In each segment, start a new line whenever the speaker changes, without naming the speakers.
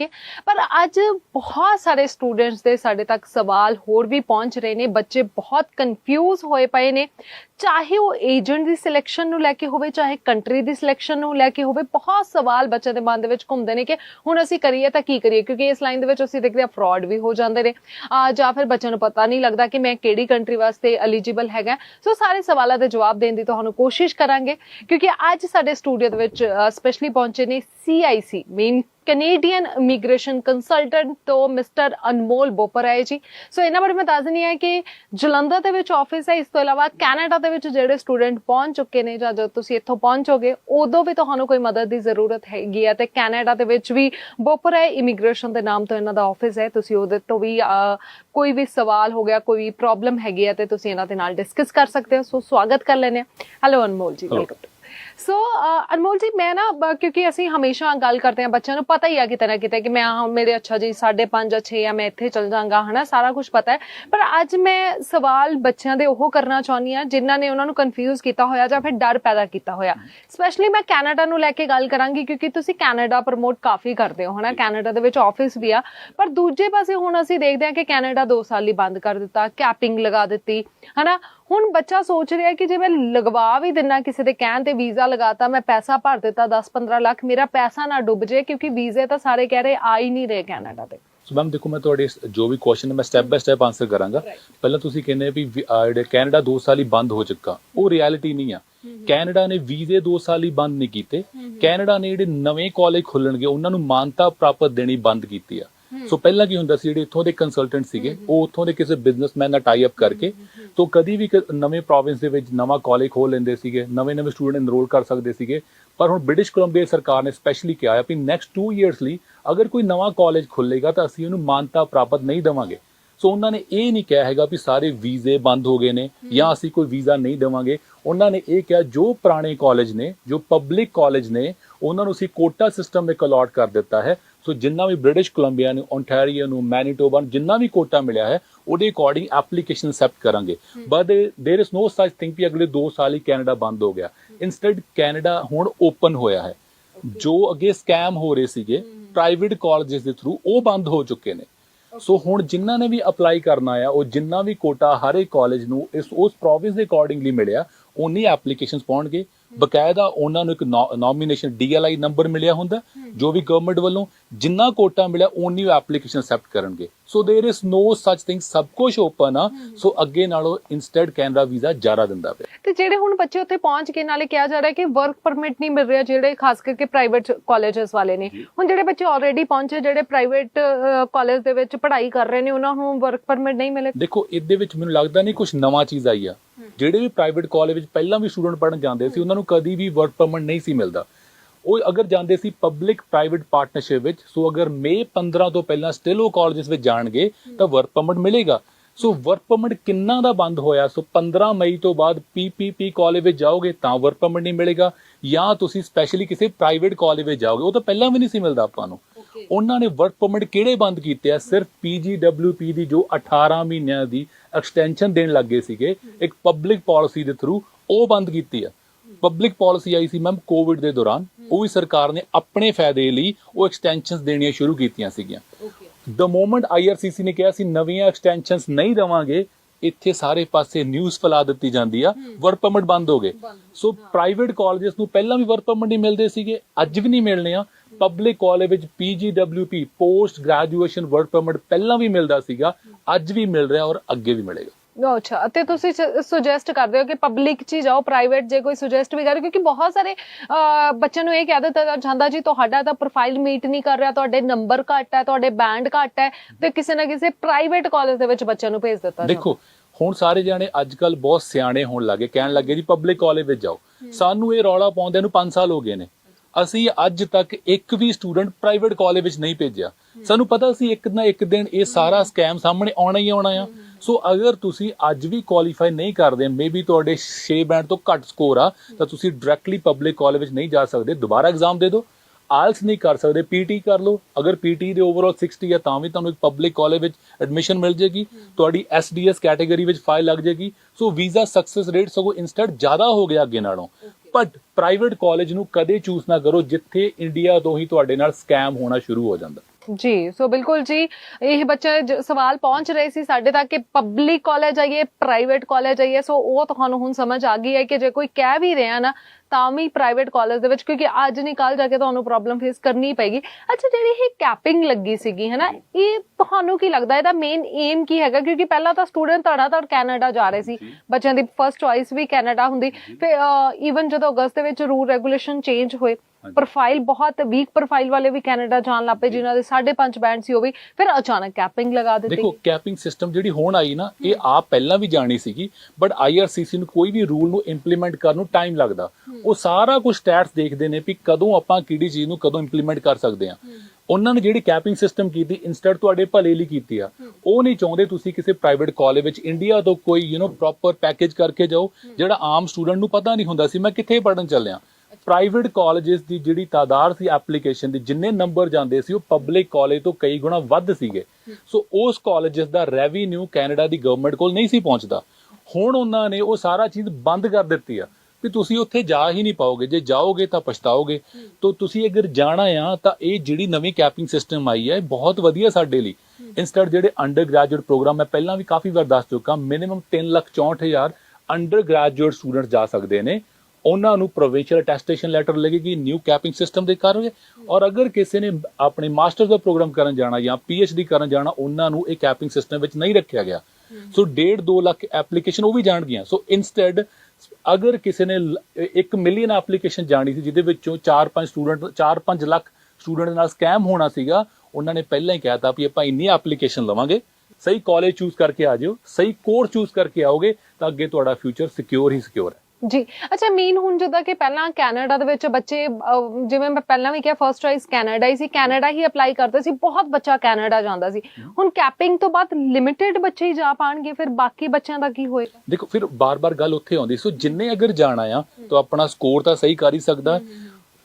ਕੇ ਪਰ ਅੱਜ ਬਹੁਤ ਸਾਰੇ ਸਟੂਡੈਂਟਸ ਦੇ ਸਾਡੇ ਤੱਕ ਸਵਾਲ ਹੋਰ ਵੀ ਪਹੁੰਚ ਰਹੇ ਨੇ। ਬੱਚੇ ਬਹੁਤ ਕਨਫਿਊਜ਼ ਹੋਏ ਪਏ ਨੇ। ਚਾਹੇ ਉਹ ਏਜੰਟ ਦੀ ਸਿਲੈਕਸ਼ਨ ਨੂੰ ਲੈ ਕੇ ਹੋਵੇ, ਚਾਹੇ ਕੰਟਰੀ ਦੀ ਸਿਲੈਕਸ਼ਨ ਨੂੰ ਲੈ ਕੇ ਹੋਵੇ, ਬਹੁਤ ਸਵਾਲ ਬੱਚਿਆਂ ਦੇ ਮਨ ਦੇ ਵਿੱਚ ਘੁੰਮਦੇ ਨੇ ਕਿ ਹੁਣ ਅਸੀਂ ਕਰੀਏ ਤਾਂ ਕੀ ਕਰੀਏ? ਕਿਉਂਕਿ ਇਸ ਲਾਈਨ ਦੇ ਵਿੱਚ ਅਸੀਂ ਦੇਖਦੇ ਹਾਂ ਫਰਾਡ ਵੀ ਹੋ ਜਾਂਦੇ ਨੇ। ਜਾਂ ਫਿਰ ਬੱਚਿਆਂ ਨੂੰ ਪਤਾ ਨਹੀਂ ਲੱਗਦਾ ਕਿ ਮੈਂ ਕਿਹੜੀ ਕੰਟਰੀ ਵਾਸਤੇ ਐਲੀਜੀਬਲ ਹੈਗਾ। ਸੋ ਸਾਰੇ ਸਵਾਲਾਂ ਦੇ ਜਵਾਬ ਦੇਣ ਦੀ ਤੁਹਾਨੂੰ ਕੋਸ਼ਿਸ਼ ਕਰਾਂਗੇ। ਕਿਉਂਕਿ ਅੱਜ ਸਾਡੇ ਸਟੂਡੀਓ ਦੇ ਵਿੱਚ ਸਪੈਸ਼ਲੀ ਪਹੁੰਚੇ ਨੇ CIC main Canadian immigration consultant ਤੋਂ ਮਿਸਟਰ ਅਨਮੋਲ ਬੋਪਰ ਹੈ ਜੀ। ਸੋ ਇਹਨਾਂ ਬਾਰੇ ਮੈਂ ਦੱਸ ਦਿੰਦੀ ਹਾਂ ਕਿ ਜਲੰਧਰ ਦੇ ਵਿੱਚ ਆਫਿਸ ਹੈ। ਇਸ ਤੋਂ ਇਲਾਵਾ ਕੈਨੇਡਾ ਦੇ ਵਿੱਚ ਜਿਹੜੇ ਸਟੂਡੈਂਟ ਪਹੁੰਚ ਚੁੱਕੇ ਨੇ ਜਾਂ ਜਦੋਂ ਤੁਸੀਂ ਇੱਥੋਂ ਪਹੁੰਚੋਗੇ ਉਦੋਂ ਵੀ ਤੁਹਾਨੂੰ ਕੋਈ ਮਦਦ ਦੀ ਜ਼ਰੂਰਤ ਹੈਗੀ ਹੈ ਤੇ ਕੈਨੇਡਾ ਦੇ ਵਿੱਚ ਵੀ ਬੋਪਰ ਹੈ ਇਮੀਗ੍ਰੇਸ਼ਨ ਦੇ ਨਾਮ ਤੋਂ ਇਹਨਾਂ ਦਾ ਆਫਿਸ ਹੈ। ਤੁਸੀਂ ਉਹਦੇ ਤੋਂ ਵੀ ਕੋਈ ਵੀ ਸਵਾਲ ਹੋ ਗਿਆ ਕੋਈ ਵੀ ਪ੍ਰੋਬਲਮ ਹੈਗੀ ਹੈ ਤੇ ਤੁਸੀਂ ਇਹਨਾਂ ਦੇ ਨਾਲ ਡਿਸਕਸ ਕਰ ਸਕਦੇ ਹੋ। ਸੋ ਸਵਾਗਤ ਕਰ ਲੈਨੇ ਹੈਲੋ ਅਨਮੋਲ ਜੀ. ਵੈਲਕਮ ਸੋ uh, ਅਨਮੋਲ ਜੀ, ਮੈਂ ਨਾ, ਬ- ਕਿਉਂਕਿ ਅਸੀਂ ਹਮੇਸ਼ਾ ਗੱਲ ਕਰਦੇ ਹਾਂ ਬੱਚਿਆਂ ਨੂੰ, ਪਤਾ ਹੀ ਆ ਕਿਤੇ ਨਾ ਕਿਤੇ, ਕਿ ਮੈਂ ਹਾਂ, ਮੇਰੇ ਅੱਛਾ ਜੀ 5.5 6 ਜਾਂ ਮੈਂ ਇੱਥੇ ਚਲ ਜਾਵਾਂਗਾ ਹਨਾ, ਸਾਰਾ ਕੁਝ ਪਤਾ ਹੈ। ਪਰ ਅੱਜ ਮੈਂ ਸਵਾਲ ਬੱਚਿਆਂ ਦੇ ਉਹ ਕਰਨਾ ਚਾਹੁੰਦੀ ਆ ਜਿਨ੍ਹਾਂ ਨੇ ਉਹਨਾਂ ਨੂੰ ਕਨਫਿਊਜ਼ ਕੀਤਾ ਹੋਇਆ ਜਾਂ ਫਿਰ ਡਰ ਪੈਦਾ ਕੀਤਾ ਹੋਇਆ। ਸਪੈਸ਼ਲੀ ਮੈਂ ਕੈਨੇਡਾ ਨੂੰ ਲੈ ਕੇ ਗੱਲ ਕਰਾਂਗੀ, ਕਿਉਂਕਿ ਤੁਸੀਂ ਕੈਨੇਡਾ ਪ੍ਰਮੋਟ ਕਾਫੀ ਕਰਦੇ ਹੋ, ਹਨਾ ਕੈਨੇਡਾ ਦੇ ਵਿੱਚ ਆਫਿਸ ਵੀ ਆ। ਪਰ ਦੂਜੇ ਪਾਸੇ ਹੁਣ ਅਸੀਂ ਦੇਖਦੇ ਹਾਂ ਕਿ ਕੈਨੇਡਾ 2 ਸਾਲ ਲਈ ਬੰਦ ਕਰ ਦਿੱਤਾ ਕੈਪਿੰਗ ਲਗਾ ਦਿੱਤੀ, ਹਨਾ। ਹੁਣ ਬੱਚਾ ਸੋਚ ਰਿਹਾ ਕਿ ਜੇ ਮੈਂ ਲਗਵਾ ਵੀ ਦਿੰਨਾ ਕਿਸੇ ਦੇ ਕਹਿਣ ਤੇ ਵੀਜ਼ਾ ਲਗਾਤਾ ਮੈਂ ਪੈਸਾ ਭਰ ਦਿੱਤਾ 10-15 ਲੱਖ ਮੇਰਾ ਪੈਸਾ ਨਾ ਡੁੱਬ ਜੇ ਕਿਉਂਕਿ ਵੀਜ਼ੇ ਤਾਂ ਸਾਰੇ ਕਹਿ ਰਹੇ ਆ ਹੀ ਨਹੀਂ ਰਹੇ ਕੈਨੇਡਾ ਤੇ।
ਸੋ ਮੈਮ ਦੇਖੋ ਮੈਂ ਤੁਹਾਡੇ ਜੋ ਵੀ ਕੁਐਸਚਨ ਹੈ ਮੈਂ ਸਟੈਪ ਬਾਈ ਸਟੈਪ ਆਨਸਰ ਕਰਾਂਗਾ। ਪਹਿਲਾਂ ਤੁਸੀਂ ਕਹਿੰਦੇ ਵੀ ਜਿਹੜੇ ਕੈਨੇਡਾ 2 ਸਾਲ ਹੀ ਬੰਦ ਹੋ ਚੁੱਕਾ ਉਹ ਰਿਐਲਿਟੀ ਨਹੀਂ ਆ। ਕੈਨੇਡਾ ਨੇ ਵੀਜ਼ੇ 2 ਸਾਲ ਹੀ ਬੰਦ ਨਹੀਂ ਕੀਤੇ। ਕੈਨੇਡਾ ਨੇ ਜਿਹੜੇ ਨਵੇਂ ਕਾਲਜ ਖੁੱਲਣਗੇ ਉਹਨਾਂ ਨੂੰ ਮਾਨਤਾ ਪ੍ਰਾਪਤ ਦੇਣੀ ਬੰਦ ਕੀਤੀ ਆ। ਸੋ ਪਹਿਲਾਂ ਕੀ ਹੁੰਦਾ ਸੀ ਜਿਹੜੇ ਇੱਥੋਂ ਦੇ ਕੰਸਲਟੈਂਟ ਸੀਗੇ ਉਹ ਉੱਥੋਂ ਦੇ ਕਿਸੇ ਬਿਜ਼ਨਸਮੈਨ ਨਾਲ ਟਾਈ ਅਪ ਕਰਕੇ ਤੋਂ ਕਦੀ ਵੀ ਕ- ਨਵੇਂ ਪ੍ਰੋਵਿੰਸ ਦੇ ਵਿੱਚ ਨਵਾਂ ਕਾਲਜ ਖੋਲ ਲੈਂਦੇ ਸੀਗੇ ਨਵੇਂ ਨਵੇਂ ਸਟੂਡੈਂਟ ਐਨਰੋਲ ਕਰ ਸਕਦੇ ਸੀਗੇ। ਪਰ ਹੁਣ ਬ੍ਰਿਟਿਸ਼ ਕੋਲੰਬੀਆ ਸਰਕਾਰ ਨੇ ਸਪੈਸ਼ਲੀ ਕਿਹਾ ਹੈ ਵੀ ਨੈਕਸਟ 2 ਇਅਰਸ ਲਈ ਅਗਰ ਕੋਈ ਨਵਾਂ ਕਾਲਜ ਖੁੱਲੇਗਾ ਤਾਂ ਅਸੀਂ ਉਹਨੂੰ ਮਾਨਤਾ ਪ੍ਰਾਪਤ ਨਹੀਂ ਦੇਵਾਂਗੇ। ਸੋ ਉਹਨਾਂ ਨੇ ਇਹ ਨਹੀਂ ਕਿਹਾ ਹੈਗਾ ਵੀ ਸਾਰੇ ਵੀਜ਼ੇ ਬੰਦ ਹੋ ਗਏ ਨੇ ਜਾਂ ਅਸੀਂ ਕੋਈ ਵੀਜ਼ਾ ਨਹੀਂ ਦੇਵਾਂਗੇ। ਉਹਨਾਂ ਨੇ ਇਹ ਕਿਹਾ ਜੋ ਪੁਰਾਣੇ ਕਾਲਜ ਨੇ ਜੋ ਪਬਲਿਕ ਕਾਲਜ ਨੇ ਉਹਨਾਂ ਨੂੰ ਅਸੀਂ ਕੋਟਾ ਸਿਸਟਮ ਵਿੱਚ ਅਲਾਟ ਕਰ ਦਿੱਤਾ ਹੈ। ਸੋ ਜਿੰਨਾ ਵੀ ਬ੍ਰਿਟਿਸ਼ ਕੋਲੰਬੀਆ ਨੂੰ ਓਨਟਾਰੀਓ ਨੂੰ ਮੈਨੀਟੋਬਾ ਨੂੰ ਜਿੰਨਾ ਵੀ ਕੋਟਾ ਮਿਲਿਆ ਹੈ ਉਹਦੇ ਅਕੋਰਡਿੰਗ ਐਪਲੀਕੇਸ਼ਨ ਐਕਸੈਪਟ ਕਰਾਂਗੇ but there is no such thing ਕਿ ਅਗਲੇ 2 ਸਾਲ ਹੀ ਕੈਨੇਡਾ ਬੰਦ ਹੋ ਗਿਆ ਇਨਸਟੈਡ ਕੈਨੇਡਾ ਹੁਣ ਓਪਨ ਹੋਇਆ ਹੈ ਜੋ ਅੱਗੇ ਸਕੈਮ ਹੋ ਰਹੇ ਸੀਗੇ ਪ੍ਰਾਈਵੇਟ ਕਾਲਜਸ ਦੇ ਥਰੂ ਉਹ ਬੰਦ ਹੋ ਚੁੱਕੇ ਨੇ ਸੋ ਹੁਣ ਜਿਨ੍ਹਾਂ ਨੇ ਵੀ ਅਪਲਾਈ ਕਰਨਾ ਆ ਉਹ ਜਿੰਨਾ ਵੀ ਕੋਟਾ ਹਰ ਇੱਕ ਕਾਲਜ ਨੂੰ ਇਸ ਉਸ ਪ੍ਰੋਵਿੰਸ ਦੇ ਅਕੋਰਡਿੰਗਲੀ ਮਿਲਿਆ ਉਨੀ ਐਪਲੀਕੇਸ਼ਨਸ ਪਾਉਣਗੇ ਬਕਾਇਦਾ ਉਹਨਾਂ ਨੂੰ ਇੱਕ ਨੋਮੀਨੇਸ਼ਨ ਡੀਐਲਆਈ ਨੰਬਰ ਮਿਲਿਆ ਹੁੰਦਾ ਜੋ ਵੀ ਗਵਰਨਮੈਂਟ ਵੱਲੋਂ ਜਿੰਨਾ ਕੋਟਾ ਮਿਲਿਆ ਉਨੀ ਐਪਲੀਕੇਸ਼ਨ ਐਕਸੈਪਟ ਕਰਨਗੇ so there is no such thing ਸਭ ਕੁਝ ਓਪਨ ਆ ਸੋ ਅੱਗੇ ਨਾਲੋਂ ਇਨਸਟੈਡ ਕੈਨਰਾ ਵੀਜ਼ਾ ਜ਼ਿਆਦਾ ਦਿੰਦਾ ਪਿਆ
ਤੇ ਜਿਹੜੇ ਹੁਣ ਬੱਚੇ ਉੱਥੇ ਪਹੁੰਚ ਕੇ ਨਾਲੇ ਕਿਹਾ ਜਾ ਰਿਹਾ ਕਿ ਵਰਕ ਪਰਮਿਟ ਨਹੀਂ ਮਿਲ ਰਿਹਾ ਜਿਹੜੇ ਖਾਸ ਕਰਕੇ ਪ੍ਰਾਈਵੇਟ ਕਾਲਜਸ ਵਾਲੇ ਨੇ ਹੁਣ ਜਿਹੜੇ ਬੱਚੇ ਆਲਰੇਡੀ ਪਹੁੰਚੇ ਜਿਹੜੇ ਪ੍ਰਾਈਵੇਟ ਕਾਲਜ ਦੇ ਵਿੱਚ ਪੜ੍ਹਾਈ ਕਰ ਰਹੇ ਨੇ ਉਹਨਾਂ ਨੂੰ ਵਰਕ ਪਰਮਿਟ ਨਹੀਂ ਮਿਲੇ
ਦੇਖੋ ਇਹਦੇ ਵਿੱਚ ਮੈਨੂੰ ਲੱਗਦਾ ਨਹੀਂ ਕੁਝ ਨਵਾਂ ਚੀਜ਼ ਆਈ ਆ ਜਿਹੜੇ ਵੀ ਪ੍ਰਾਈਵੇਟ ਕਾਲਜ ਵਿੱਚ ਪਹਿਲਾਂ ਵੀ ਸਟੂਡੈਂਟ ਪੜਨ ਜਾਂਦੇ ਸੀ, ਉਹਨਾਂ ਨੂੰ ਕਦੀ ਵੀ ਵਰਕ ਪਰਮਿਟ ਨਹੀਂ ਸੀ ਮਿਲਦਾ। ਉਹ ਅਗਰ ਜਾਂਦੇ ਸੀ ਪਬਲਿਕ ਪ੍ਰਾਈਵੇਟ ਪਾਰਟਨਰਸ਼ਿਪ ਵਿੱਚ ਸੋ ਅਗਰ ਮੇ 15 ਤੋਂ ਪਹਿਲਾਂ ਸਟਿਲ ਉਹ ਕਾਲਜਸ ਵਿੱਚ ਜਾਣਗੇ, ਤਾਂ ਵਰਕ ਪਰਮਿਟ ਮਿਲੇਗਾ। ਸੋ ਵਰਕ ਪਰਮਿਟ ਕਿੰਨਾ ਦਾ ਬੰਦ ਹੋਇਆ? ਸੋ 15 ਮਈ ਤੋਂ ਬਾਅਦ ਪੀਪੀਪੀ ਕਾਲਜ ਵਿੱਚ ਜਾਓਗੇ, ਤਾਂ ਵਰਕ ਪਰਮਿਟ ਨਹੀਂ ਮਿਲੇਗਾ। ਜਾਂ ਤੁਸੀਂ ਸਪੈਸ਼ਲੀ ਕਿਸੇ ਪ੍ਰਾਈਵੇਟ ਕਾਲਜ ਵਿੱਚ ਜਾਓਗੇ, ਉਹ ਤਾਂ ਪਹਿਲਾਂ ਵੀ ਨਹੀਂ ਸੀ ਮਿਲਦਾ ਆਪਾਂ ਨੂੰ। ਉਹਨਾਂ ਨੇ ਵਰਕ ਪਰਮਿਟ ਕਿਹੜੇ ਬੰਦ ਕੀਤੇ ਆ? ਸਿਰਫ ਪੀਜੀਡਬਲਯੂਪੀ ਦੀ ਜੋ 18 ਮਹੀਨਿਆਂ ਦੀ ਐਕਸਟੈਂਸ਼ਨ ਦੇਣ ਲੱਗੇ ਸੀਗੇ ਇੱਕ ਪਬਲਿਕ ਪਾਲਿਸੀ ਦੇ ਥਰੂ ਉਹ ਬੰਦ ਕੀਤੀ ਆ। ਪਬਲਿਕ ਪਾਲਿਸੀ ਆਈ ਸੀ ਮੈਮ ਕੋਵਿਡ ਦੇ ਦੌਰਾਨ। ਉਹ ਵੀ ਸਰਕਾਰ ਨੇ ਆਪਣੇ ਫਾਇਦੇ ਲਈ ਉਹ ਐਕਸਟੈਂਸ਼ਨਸ ਦੇਣੀਆਂ ਸ਼ੁਰੂ ਕੀਤੀਆਂ ਸੀਗੀਆਂ। ਦ ਮੋਮੈਂਟ ਆਈਆਰਸੀਸੀ ਨੇ ਕਿਹਾ ਸੀ ਨਵੀਆਂ ਐਕਸਟੈਂਸ਼ਨਸ ਨਹੀਂ ਦਵਾਂਗੇ ਇੱਥੇ ਸਾਰੇ ਪਾਸੇ ਨਿਊਜ਼ ਫੈਲਾ ਦਿੱਤੀ ਜਾਂਦੀ ਆ। ਵਰਕ ਪਰਮਿਟ ਬੰਦ ਹੋ ਗਏ। ਸੋ ਪ੍ਰਾਈਵੇਟ ਕਾਲਜਸ ਨੂੰ ਪਹਿਲਾਂ ਵੀ ਵਰਕ ਪਰਮਿਟ ਨਹੀਂ ਮਿਲਦੇ ਸੀਗੇ ਅੱਜ ਵੀ ਨਹੀਂ ਮਿਲਣੇ ਆ। ਪਬਲਿਕ ਕਾਲਜ ਵਿੱਚ PGWP post graduation work permit ਪਹਿਲਾਂ ਵੀ ਮਿਲਦਾ ਸੀਗਾ ਅੱਜ ਵੀ ਮਿਲ ਰਿਹਾ ਔਰ ਅੱਗੇ ਵੀ ਮਿਲੇਗਾ।
ਅੱਛਾ ਤੇ ਤੁਸੀਂ ਸੁਜੈਸਟ ਕਰਦੇ ਹੋ ਕਿ ਪਬਲਿਕ ਚ ਜਾਓ ਪ੍ਰਾਈਵੇਟ ਜੇ ਕੋਈ ਸੁਜੈਸਟ ਵੀ ਕਰੇ ਕਿਉਂਕਿ ਬਹੁਤ ਸਾਰੇ ਬੱਚਿਆਂ ਨੂੰ ਇਹ ਕਹਿ ਦਿੱਤਾ ਜਾਂਦਾ ਜੀ ਤੁਹਾਡਾ ਤਾਂ ਪ੍ਰੋਫਾਈਲ ਮੀਟ ਨਹੀਂ ਕਰ ਰਿਹਾ ਤੁਹਾਡੇ ਨੰਬਰ ਘੱਟ ਹੈ ਤੁਹਾਡੇ ਬੈਂਡ ਘੱਟ ਹੈ ਤੇ ਕਿਸੇ ਨਾ ਕਿਸੇ ਪ੍ਰਾਈਵੇਟ ਕਾਲਜ ਦੇ ਵਿੱਚ ਬੱਚਿਆਂ ਨੂੰ ਭੇਜ ਦਿੱਤਾ
ਦੇਖੋ ਹੁਣ ਸਾਰੇ ਜਾਣੇ ਅੱਜ ਕੱਲ ਬਹੁਤ ਸਿਆਣੇ ਹੋਣ ਲੱਗੇ ਕਹਿਣ ਲੱਗੇ ਜੀ ਪਬਲਿਕ ਕਾਲਜ ਵਿੱਚ ਜਾਓ। ਸਾਨੂੰ ਇਹ ਰੌਲਾ ਪਾਉਂਦਿਆਂ ਨੂੰ 5 ਸਾਲ ਹੋ ਗਏ ਨੇ। ਅਸੀਂ ਅੱਜ ਤੱਕ ਇੱਕ ਵੀ ਸਟੂਡੈਂਟ ਪ੍ਰਾਈਵੇਟ ਕਾਲਜ ਵਿੱਚ ਨਹੀਂ ਭੇਜਿਆ। ਸਾਨੂੰ ਪਤਾ ਸੀ ਇੱਕ ਨਾ ਇੱਕ ਦਿਨ ਇਹ ਸਾਰਾ ਸਕੈਮ ਸਾਹਮਣੇ ਆਉਣਾ ਹੀ ਆਉਣਾ ਆ। ਸੋ ਅਗਰ ਤੁਸੀਂ ਅੱਜ ਵੀ ਕੁਆਲੀਫਾਈ ਨਹੀਂ ਕਰਦੇ ਮੇਬੀ ਤੁਹਾਡੇ 6 ਬੈਂਡ ਤੋਂ ਘੱਟ ਸਕੋਰ ਆ, ਤਾਂ ਤੁਸੀਂ ਡਾਇਰੈਕਟਲੀ ਪਬਲਿਕ ਕਾਲਜ ਵਿੱਚ ਨਹੀਂ ਜਾ ਸਕਦੇ। ਦੁਬਾਰਾ ਐਗਜ਼ਾਮ ਦੇ ਦਿਓ। ਆਲਸ ਨਹੀਂ ਕਰ ਸਕਦੇ। ਪੀਟੀ ਕਰ ਲਓ। ਅਗਰ ਪੀਟੀ ਦੇ ਓਵਰਆਲ 60 ਆ, ਤਾਂ ਵੀ ਤੁਹਾਨੂੰ ਇੱਕ ਪਬਲਿਕ ਕਾਲਜ ਵਿੱਚ ਐਡਮਿਸ਼ਨ ਮਿਲ ਜੇਗੀ ਤੁਹਾਡੀ ਐਸਡੀਐਸ ਕੈਟਾਗਰੀ ਵਿੱਚ ਫਾਈਲ ਲੱਗ ਜੇਗੀ ਸੋ ਵੀਜ਼ਾ ਸਕਸੈਸ ਰੇਟ ਸਗੋਂ ਇਨਸਟੈਂਟ ਜ਼ਿਆਦਾ ਹੋ ਗਿਆ ਅੱਗੇ ਨਾਲੋਂ। ਬਟ ਪ੍ਰਾਈਵੇਟ ਕਾਲਜ ਨੂੰ ਕਦੇ ਚੂਜ਼ ਨਾ ਕਰੋ, ਜਿੱਥੇ ਇੰਡੀਆ ਤੋਂ ਹੀ ਤੁਹਾਡੇ ਨਾਲ ਸਕੈਮ ਹੋਣਾ ਸ਼ੁਰੂ ਹੋ ਜਾਂਦਾ।
ਜੀ ਸੋ ਬਿਲਕੁਲ ਜੀ ਇਹ ਬੱਚੇ ਸਵਾਲ ਪਹੁੰਚ ਰਹੇ ਸੀ ਸਾਡੇ ਤੱਕ ਕਿ ਪਬਲਿਕ ਕਾਲਜ ਆਈਏ ਪ੍ਰਾਈਵੇਟ ਕਾਲਜ ਆਈਏ ਸੋ ਉਹ ਤੁਹਾਨੂੰ ਹੁਣ ਸਮਝ ਆ ਗਈ ਹੈ ਕਿ ਜੇ ਕੋਈ ਕਹਿ ਵੀ ਰਿਹਾ ਨਾ ਤਾਂ ਵੀ ਪ੍ਰਾਈਵੇਟ ਕਾਲਜ ਦੇ ਵਿੱਚ ਕਿਉਂਕਿ ਅੱਜ ਨਹੀਂ ਕੱਲ ਜਾ ਕੇ ਤੁਹਾਨੂੰ ਪ੍ਰੋਬਲਮ ਫੇਸ ਕਰਨੀ ਪਏਗੀ ਅੱਛਾ ਜਿਹੜੀ ਇਹ ਕੈਪਿੰਗ ਲੱਗੀ ਸੀਗੀ ਹੈ ਇਹ ਤੁਹਾਨੂੰ ਕੀ ਲੱਗਦਾ ਇਹਦਾ ਮੇਨ ਏਮ ਕੀ ਹੈਗਾ ਕਿਉਂਕਿ ਪਹਿਲਾਂ ਤਾਂ ਸਟੂਡੈਂਟ ਧੜਾ ਕੈਨੇਡਾ ਜਾ ਰਹੇ ਸੀ। ਬੱਚਿਆਂ ਦੀ ਫਰਸਟ ਚੁਆਇਸ ਵੀ ਕੈਨੇਡਾ ਹੁੰਦੀ ਫਿਰ ਈਵਨ ਜਦੋਂ ਅਗਸਤ ਦੇ ਵਿੱਚ ਰੂਲ ਰੈਗੂਲੇਸ਼ਨ ਚੇਂਜ ਹੋਏ। ਪ੍ਰੋਫਾਈਲ ਬਹੁਤ ਵੀਕ ਪ੍ਰੋਫਾਈਲ ਵਾਲੇ ਵੀ ਕੈਨੇਡਾ ਜਾਣ ਲੱਪੇ ਜਿਨ੍ਹਾਂ ਦੇ 5.5 ਬੈਂਡ ਸੀ ਉਹ ਵੀ। ਫਿਰ ਅਚਾਨਕ ਕੈਪਿੰਗ ਲਗਾ ਦਿੱਤੀ।
ਦੇਖੋ ਕੈਪਿੰਗ ਸਿਸਟਮ ਜਿਹੜੀ ਹੁਣ ਆਈ ਨਾ ਇਹ ਆਪ ਪਹਿਲਾਂ ਵੀ ਜਾਣੀ ਸੀਗੀ ਬਟ ਆਈਆਰਸੀਸੀ ਨੂੰ ਕੋਈ ਵੀ ਰੂਲ ਨੂੰ ਇੰਪਲੀਮੈਂਟ ਕਰਨ ਨੂੰ ਟਾਈਮ ਲੱਗਦਾ। ਉਹ ਸਾਰਾ ਕੁਝ ਸਟੈਟਸ ਦੇਖਦੇ ਨੇ ਵੀ ਕਦੋਂ ਆਪਾਂ ਕਿਹੜੀ ਚੀਜ਼ ਨੂੰ ਕਦੋਂ ਇੰਪਲੀਮੈਂਟ ਕਰ ਸਕਦੇ ਆ ਉਹਨਾਂ ਨੇ ਜਿਹੜੀ ਕੈਪਿੰਗ ਸਿਸਟਮ ਕੀਤੀ ਇਨਸਟੈਡ ਤੁਹਾਡੇ ਭਲੇ ਲਈ ਕੀਤੀ ਆ। ਉਹ ਨਹੀਂ ਚਾਹੁੰਦੇ ਤੁਸੀਂ ਕਿਸੇ ਪ੍ਰਾਈਵੇਟ ਕਾਲਜ ਵਿੱਚ ਇੰਡੀਆ ਤੋਂ ਕੋਈ ਯੂ نو ਪ੍ਰੋਪਰ ਪੈਕੇਜ ਕਰਕੇ ਜਾਓ। ਜਿਹੜਾ ਆਮ ਸਟੂਡੈਂਟ ਨੂੰ ਪਤਾ ਨਹੀਂ ਹੁੰਦਾ ਸੀ ਮੈਂ ਕਿੱਥੇ ਪੜਨ ਚੱਲਿਆ। ਪ੍ਰਾਈਵੇਟ ਕਾਲਜਸ ਦੀ ਜਿਹੜੀ ਤਾਦਾਦ ਸੀ ਐਪਲੀਕੇਸ਼ਨ ਦੀ, ਜਿੰਨੇ ਨੰਬਰ ਜਾਂਦੇ ਸੀ, ਉਹ ਪਬਲਿਕ ਕਾਲਜ ਤੋਂ ਕਈ ਗੁਣਾ ਵੱਧ ਸੀਗੇ। ਸੋ ਉਸ ਕਾਲਜਸ ਦਾ ਰੈਵਨਿਊ ਕੈਨੇਡਾ ਦੀ ਗਵਰਨਮੈਂਟ ਕੋਲ ਨਹੀਂ ਸੀ ਪਹੁੰਚਦਾ। ਹੁਣ ਉਹਨਾਂ ਨੇ ਉਹ ਸਾਰਾ ਚੀਜ਼ ਬੰਦ ਕਰ ਦਿੱਤੀ ਆ ਵੀ ਤੁਸੀਂ ਉੱਥੇ ਜਾ ਹੀ ਨਹੀਂ ਪਾਓਗੇ। ਜੇ ਜਾਓਗੇ ਤਾਂ ਪਛਤਾਓਗੇ। ਤਾਂ ਤੁਸੀਂ ਅਗਰ ਜਾਣਾ ਆ ਤਾਂ ਇਹ ਜਿਹੜੀ ਨਵੀਂ ਕੈਪਿੰਗ ਸਿਸਟਮ ਆਈ ਹੈ ਇਹ ਬਹੁਤ ਵਧੀਆ ਸਾਡੇ ਲਈ। ਇਨਸਟੈਡ ਜਿਹੜੇ ਅੰਡਰ ਗ੍ਰੈਜੂਏਟ ਪ੍ਰੋਗਰਾਮ ਮੈਂ ਪਹਿਲਾਂ ਵੀ ਕਾਫੀ ਵਾਰ ਦੱਸ ਚੁੱਕਾ ਮਿਨੀਮਮ 364000 ਅੰਡਰ ਗ੍ਰੈਜੂਏਟ ਸਟੂਡੈਂਟ ਜਾ ਸਕਦੇ ਨੇ। ਉਹਨਾਂ ਨੂੰ ਪ੍ਰੋਵਿੰਸ਼ੀਅਲ ਅਟੈਸਟੇਸ਼ਨ ਲੈਟਰ ਲੱਗੇਗੀ ਨਿਊ ਕੈਪਿੰਗ ਸਿਸਟਮ ਦੇ ਕਾਰਨ। ਔਰ ਅਗਰ ਕਿਸੇ ਨੇ ਆਪਣੇ ਮਾਸਟਰਸ ਦਾ ਪ੍ਰੋਗਰਾਮ ਕਰਨ ਜਾਣਾ ਜਾਂ ਡੀ ਕਰਨ ਜਾਣਾ, ਉਹਨਾਂ ਨੂੰ ਇਹ ਕੈਪਿੰਗ ਸਿਸਟਮ ਵਿੱਚ ਨਹੀਂ ਰੱਖਿਆ ਗਿਆ। ਸੋ 1.5 2 ਲੱਖ ਐਪਲੀਕੇਸ਼ਨ ਉਹ ਵੀ ਜਾਣਗੀਆਂ ਸੋ ਇਨਸਟੈਡ ਅਗਰ ਕਿਸੇ ਨੇ 1 ਮਿਲੀਅਨ ਐਪਲੀਕੇਸ਼ਨ ਜਾਣੀ ਸੀ, ਜਿਹਦੇ ਵਿੱਚੋਂ 4-5 ਸਟੂਡੈਂਟ 4-5 ਲੱਖ ਸਟੂਡੈਂਟ ਨਾਲ ਸਕੈਮ ਹੋਣਾ ਸੀਗਾ, ਉਹਨਾਂ ਨੇ ਪਹਿਲਾਂ ਹੀ ਕਹਿਤਾ ਵੀ ਆਪਾਂ ਇੰਨੀ ਐਪਲੀਕੇਸ਼ਨ ਲਵਾਂਗੇ। ਸਹੀ ਕਾਲਜ ਚੂਜ਼ ਕਰਕੇ ਆ ਜਿਓ, ਸਹੀ ਕੋਰਸ ਚੂਜ਼ ਕਰਕੇ ਆਓਗੇ, ਤਾਂ ਅੱਗੇ ਤੁਹਾਡਾ ਫਿਊਚਰ ਸਿਕਿਉਰ ਹੀ ਸਿਕਿਉਰ ਹੈ।
ਜੀ। ਅੱਛਾ ਮੀਨ ਹੁਣ ਜਿੱਦਾਂ ਕਿ ਪਹਿਲਾਂ ਕੈਨੇਡਾ ਦੇ ਵਿੱਚ ਬੱਚੇ ਅਹ, ਜਿਵੇਂ ਮੈਂ ਪਹਿਲਾਂ ਵੀ ਕਿਹਾ ਫਰਸਟ ਚੋਇਸ ਕੈਨੇਡਾ ਹੀ ਸੀ। ਕੈਨੇਡਾ ਹੀ ਅਪਲਾਈ ਕਰਦੇ ਸੀ। ਬਹੁਤ ਬੱਚਾ ਕੈਨੇਡਾ ਜਾਂਦਾ ਸੀ। ਹੁਣ ਕੈਪਿੰਗ ਤੋਂ ਬਾਅਦ ਲਿਮਿਟਿਡ ਬੱਚੇ ਹੀ ਜਾ ਪਾਣਗੇ। ਫਿਰ ਬਾਕੀ ਬੱਚਿਆਂ ਦਾ ਕੀ ਹੋਏਗਾ?
ਦੇਖੋ ਫਿਰ ਬਾਰ-ਬਾਰ ਗੱਲ ਉੱਥੇ ਆਉਂਦੀ। ਸੋ ਜਿੰਨੇ ਅਗਰ ਜਾਣਾ ਆ ਤਾਂ ਆਪਣਾ ਸਕੋਰ ਤਾਂ ਸਹੀ ਕਰ ਹੀ ਸਕਦਾ।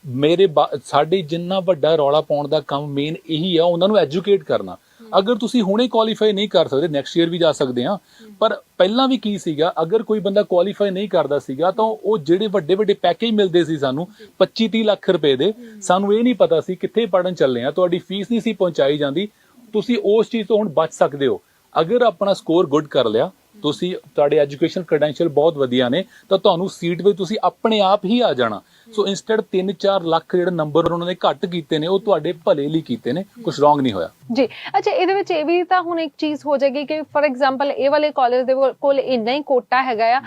ਮੇਰੇ ਬਾ- ਸਾਡੇ ਜਿੰਨਾ ਵੱਡਾ ਰੌਲਾ ਪਾਉਣ ਦਾ ਕੰਮ ਮੇਨ ਇਹੀ ਆ ਉਹਨਾਂ ਨੂੰ ਐਜੂਕੇਟ ਕਰਨਾ। ਅਗਰ ਤੁਸੀਂ ਹੁਣੇ ਕੁਆਲੀਫਾਈ ਨਹੀਂ ਕਰ ਸਕਦੇ ਨੈਕਸਟ ਈਅਰ ਵੀ ਜਾ ਸਕਦੇ ਆ ਪਰ ਪਹਿਲਾਂ ਵੀ ਕੀ ਸੀਗਾ, ਅਗਰ ਕੋਈ ਬੰਦਾ ਕੁਆਲੀਫਾਈ ਨਹੀਂ ਕਰਦਾ ਸੀਗਾ, ਤਾਂ ਉਹ ਜਿਹੜੇ ਵੱਡੇ ਵੱਡੇ ਪੈਕੇਜ ਮਿਲਦੇ ਸੀ ਸਾਨੂੰ 25 30 ਲੱਖ ਰੁਪਏ ਦੇ, ਸਾਨੂੰ ਇਹ ਨਹੀਂ ਪਤਾ ਸੀ ਕਿੱਥੇ ਪੜਨ ਚੱਲੇ ਆ ਤੁਹਾਡੀ ਫੀਸ ਨਹੀਂ ਸੀ ਪਹੁੰਚਾਈ ਜਾਂਦੀ, ਤੁਸੀਂ ਉਸ ਚੀਜ਼ ਤੋਂ ਹੁਣ ਬਚ ਸਕਦੇ ਹੋ। ਅਗਰ ਆਪਣਾ ਸਕੋਰ ਗੁੱਡ ਕਰ ਲਿਆ, ਤੁਸੀਂ, ਤੁਹਾਡੇ ਐਜੂਕੇਸ਼ਨ ਕ੍ਰੈਡੈਂਸ਼ੀਅਲ ਬਹੁਤ ਵਧੀਆ ਨੇ, ਤਾਂ ਤੁਹਾਨੂੰ ਸੀਟ ਵਿੱਚ ਤੁਸੀਂ ਆਪਣੇ ਆਪ ਹੀ ਆ ਜਾਣਾ। ਸੋ ਇਨਸਟੈਡ 3-4 ਲੱਖ ਜਿਹੜੇ ਨੰਬਰ ਉਹਨਾਂ ਨੇ ਘੱਟ ਕੀਤੇ ਨੇ ਉਹ ਤੁਹਾਡੇ ਭਲੇ ਲਈ ਕੀਤੇ ਨੇ ਕੁਝ ਰੋਂਗ ਨਹੀਂ ਹੋਇਆ।
ਜੀ ਅੱਛਾ ਇਹਦੇ ਵਿੱਚ ਇਹ ਵੀ ਤਾਂ ਹੁਣ ਇੱਕ ਚੀਜ਼ ਹੋ ਜਾਏਗੀ ਕਿ ਫੋਰ ਐਗਜ਼ਾਮਪਲ ਇਹ ਵਾਲੇ ਕਾਲਜ ਦੇ ਕੋਲ- ਇੰਨਾ ਹੀ ਕੋਟਾ ਹੈਗਾ ਆ।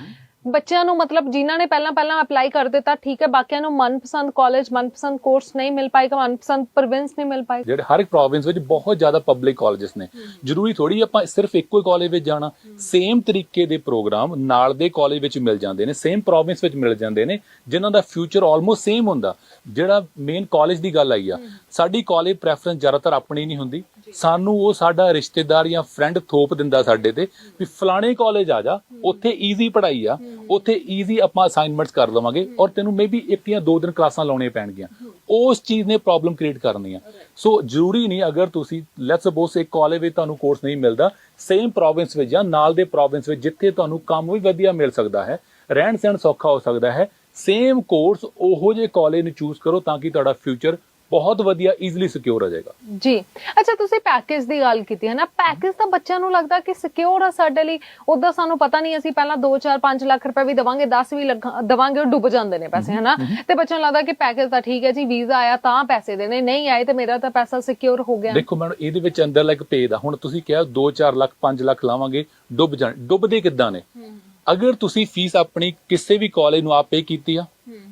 ਬੱਚਿਆਂ ਨੂੰ ਮਤਲਬ ਜਿਨ੍ਹਾਂ ਨੇ ਪਹਿਲਾਂ ਪਹਿਲਾਂ ਅਪਲਾਈ ਕਰ ਦਿੱਤਾ ਠੀਕ ਹੈ ਬਾਕੀਆਂ ਨੂੰ ਮਨਪਸੰਦ ਕਾਲਜ ਮਨਪਸੰਦ ਕੋਰਸ ਨਹੀਂ ਮਿਲ ਪਾਏਗਾ ਮਨਪਸੰਦ ਪ੍ਰੋਵਿੰਸ ਨਹੀਂ ਮਿਲ ਪਾਏਗਾ।
ਜਿਹੜੇ ਹਰ ਇੱਕ ਪ੍ਰੋਵਿੰਸ ਵਿੱਚ ਬਹੁਤ ਜ਼ਿਆਦਾ ਪਬਲਿਕ ਕਾਲਜਸ ਨੇ। ਜ਼ਰੂਰੀ ਥੋੜੀ ਆਪਾਂ ਸਿਰਫ ਇੱਕੋ ਹੀ ਕਾਲਜ ਵਿੱਚ ਜਾਣਾ। ਸੇਮ ਤਰੀਕੇ ਦੇ ਪ੍ਰੋਗਰਾਮ ਨਾਲ ਦੇ ਕਾਲਜ ਵਿੱਚ ਮਿਲ ਜਾਂਦੇ ਨੇ ਸੇਮ ਪ੍ਰੋਵਿੰਸ ਵਿੱਚ ਮਿਲ ਜਾਂਦੇ ਨੇ ਜਿਨ੍ਹਾਂ ਦਾ ਫਿਊਚਰ ਆਲਮੋਸਟ ਸੇਮ ਹੁੰਦਾ। ਜਿਹੜਾ ਮੇਨ ਕਾਲਜ ਦੀ ਗੱਲ ਆਈ ਆ ਸਾਡੀ ਕਾਲਜ ਪ੍ਰੈਫਰੈਂਸ ਜ਼ਿਆਦਾਤਰ ਆਪਣੀ ਨਹੀਂ ਹੁੰਦੀ। ਸਾਨੂੰ ਉਹ ਸਾਡਾ ਰਿਸ਼ਤੇਦਾਰ ਜਾਂ ਫਰੈਂਡ ਥੋਪ ਦਿੰਦਾ ਸਾਡੇ ਤੇ ਵੀ ਫਲਾਣੇ ਕਾਲਜ ਆ ਜਾ ਉੱਥੇ ਈਜ਼ੀ ਪੜ੍ਹਾਈ ਆ ਉੱਥੇ ਈਜ਼ੀ ਆਪਾਂ ਅਸਾਈਨਮੈਂਟਸ ਕਰ ਲਵਾਂਗੇ ਔਰ ਤੈਨੂੰ ਮੇਬੀ ਇੱਕ ਜਾਂ ਦੋ ਦਿਨ ਕਲਾਸਾਂ ਲਾਉਣੀਆਂ ਪੈਣਗੀਆਂ। ਉਸ ਚੀਜ਼ ਨੇ ਪ੍ਰੋਬਲਮ ਕ੍ਰੀਏਟ ਕਰਨੀ ਆ ਸੋ ਜ਼ਰੂਰੀ ਨਹੀਂ ਅਗਰ ਤੁਸੀਂ ਲੈਟਸ ਸਪੋਜ਼ ਇੱਕ ਕਾਲਜ ਵਿੱਚ ਤੁਹਾਨੂੰ ਕੋਰਸ ਨਹੀਂ ਮਿਲਦਾ ਸੇਮ ਪ੍ਰੋਵਿੰਸ ਵਿੱਚ ਜਾਂ ਨਾਲ ਦੇ ਪ੍ਰੋਵਿੰਸ ਵਿੱਚ ਜਿੱਥੇ ਤੁਹਾਨੂੰ ਕੰਮ ਵੀ ਵਧੀਆ ਮਿਲ ਸਕਦਾ ਹੈ ਰਹਿਣ ਸਹਿਣ ਸੌਖਾ ਹੋ ਸਕਦਾ ਹੈ ਸੇਮ ਕੋਰਸ ਉਹੋ ਜਿਹੇ ਕਾਲਜ ਨੂੰ ਚੂਜ਼ ਕਰੋ ਤਾਂ ਕਿ ਤੁਹਾਡਾ ਫਿਊਚਰ ਬਹੁਤ ਵਧੀਆ ਈਜ਼ੀਲੀ ਸਿਕਿਉਰ ਹੋ ਜਾਏਗਾ
ਜੀ। ਅੱਛਾ ਤੁਸੀਂ ਪੈਕੇਜ ਦੀ ਗੱਲ ਕੀਤੀ ਹੈ ਨਾ? ਪੈਕੇਜ ਤਾਂ ਬੱਚਿਆਂ ਨੂੰ ਲੱਗਦਾ ਕਿ ਸਿਕਿਉਰ ਆ ਸਾਡੇ ਲਈ। ਉਦੋਂ ਸਾਨੂੰ ਪਤਾ ਨਹੀਂ ਅਸੀਂ ਪਹਿਲਾਂ 2 4 5 ਲੱਖ ਰੁਪਏ ਵੀ ਦਵਾਂਗੇ 10 ਵੀ ਦਵਾਂਗੇ ਉਹ ਡੁੱਬ ਜਾਂਦੇ ਨੇ ਪੈਸੇ ਹਨਾ? ਤੇ ਬੱਚਿਆਂ ਨੂੰ ਲੱਗਦਾ ਕਿ ਪੈਕੇਜ ਤਾਂ ਠੀਕ ਹੈ ਜੀ ਵੀਜ਼ਾ ਆਇਆ ਤਾਂ ਪੈਸੇ ਦੇਣੇ ਨਹੀਂ ਆਏ ਤੇ ਮੇਰਾ ਤਾਂ ਪੈਸਾ ਸਿਕਿਉਰ ਹੋ ਗਿਆ।
ਦੇਖੋ ਮੈਡਮ ਇਹਦੇ ਵਿੱਚ ਅੰਦਰ ਇੱਕ ਪੇ ਦਾ ਹੁਣ ਤੁਸੀਂ ਕਿਹਾ 2-4 ਲੱਖ 5 ਲੱਖ ਲਾਵਾਂਗੇ ਡੁੱਬ ਜਾਣ ਡੁੱਬਦੇ ਕਿੱਦਾਂ ਨੇ? ਅਗਰ ਤੁਸੀਂ ਫੀਸ ਆਪਣੀ ਕਿਸੇ ਵੀ ਕਾਲਜ ਨੂੰ ਆਪ ਪੇ ਕੀਤੀ ਆ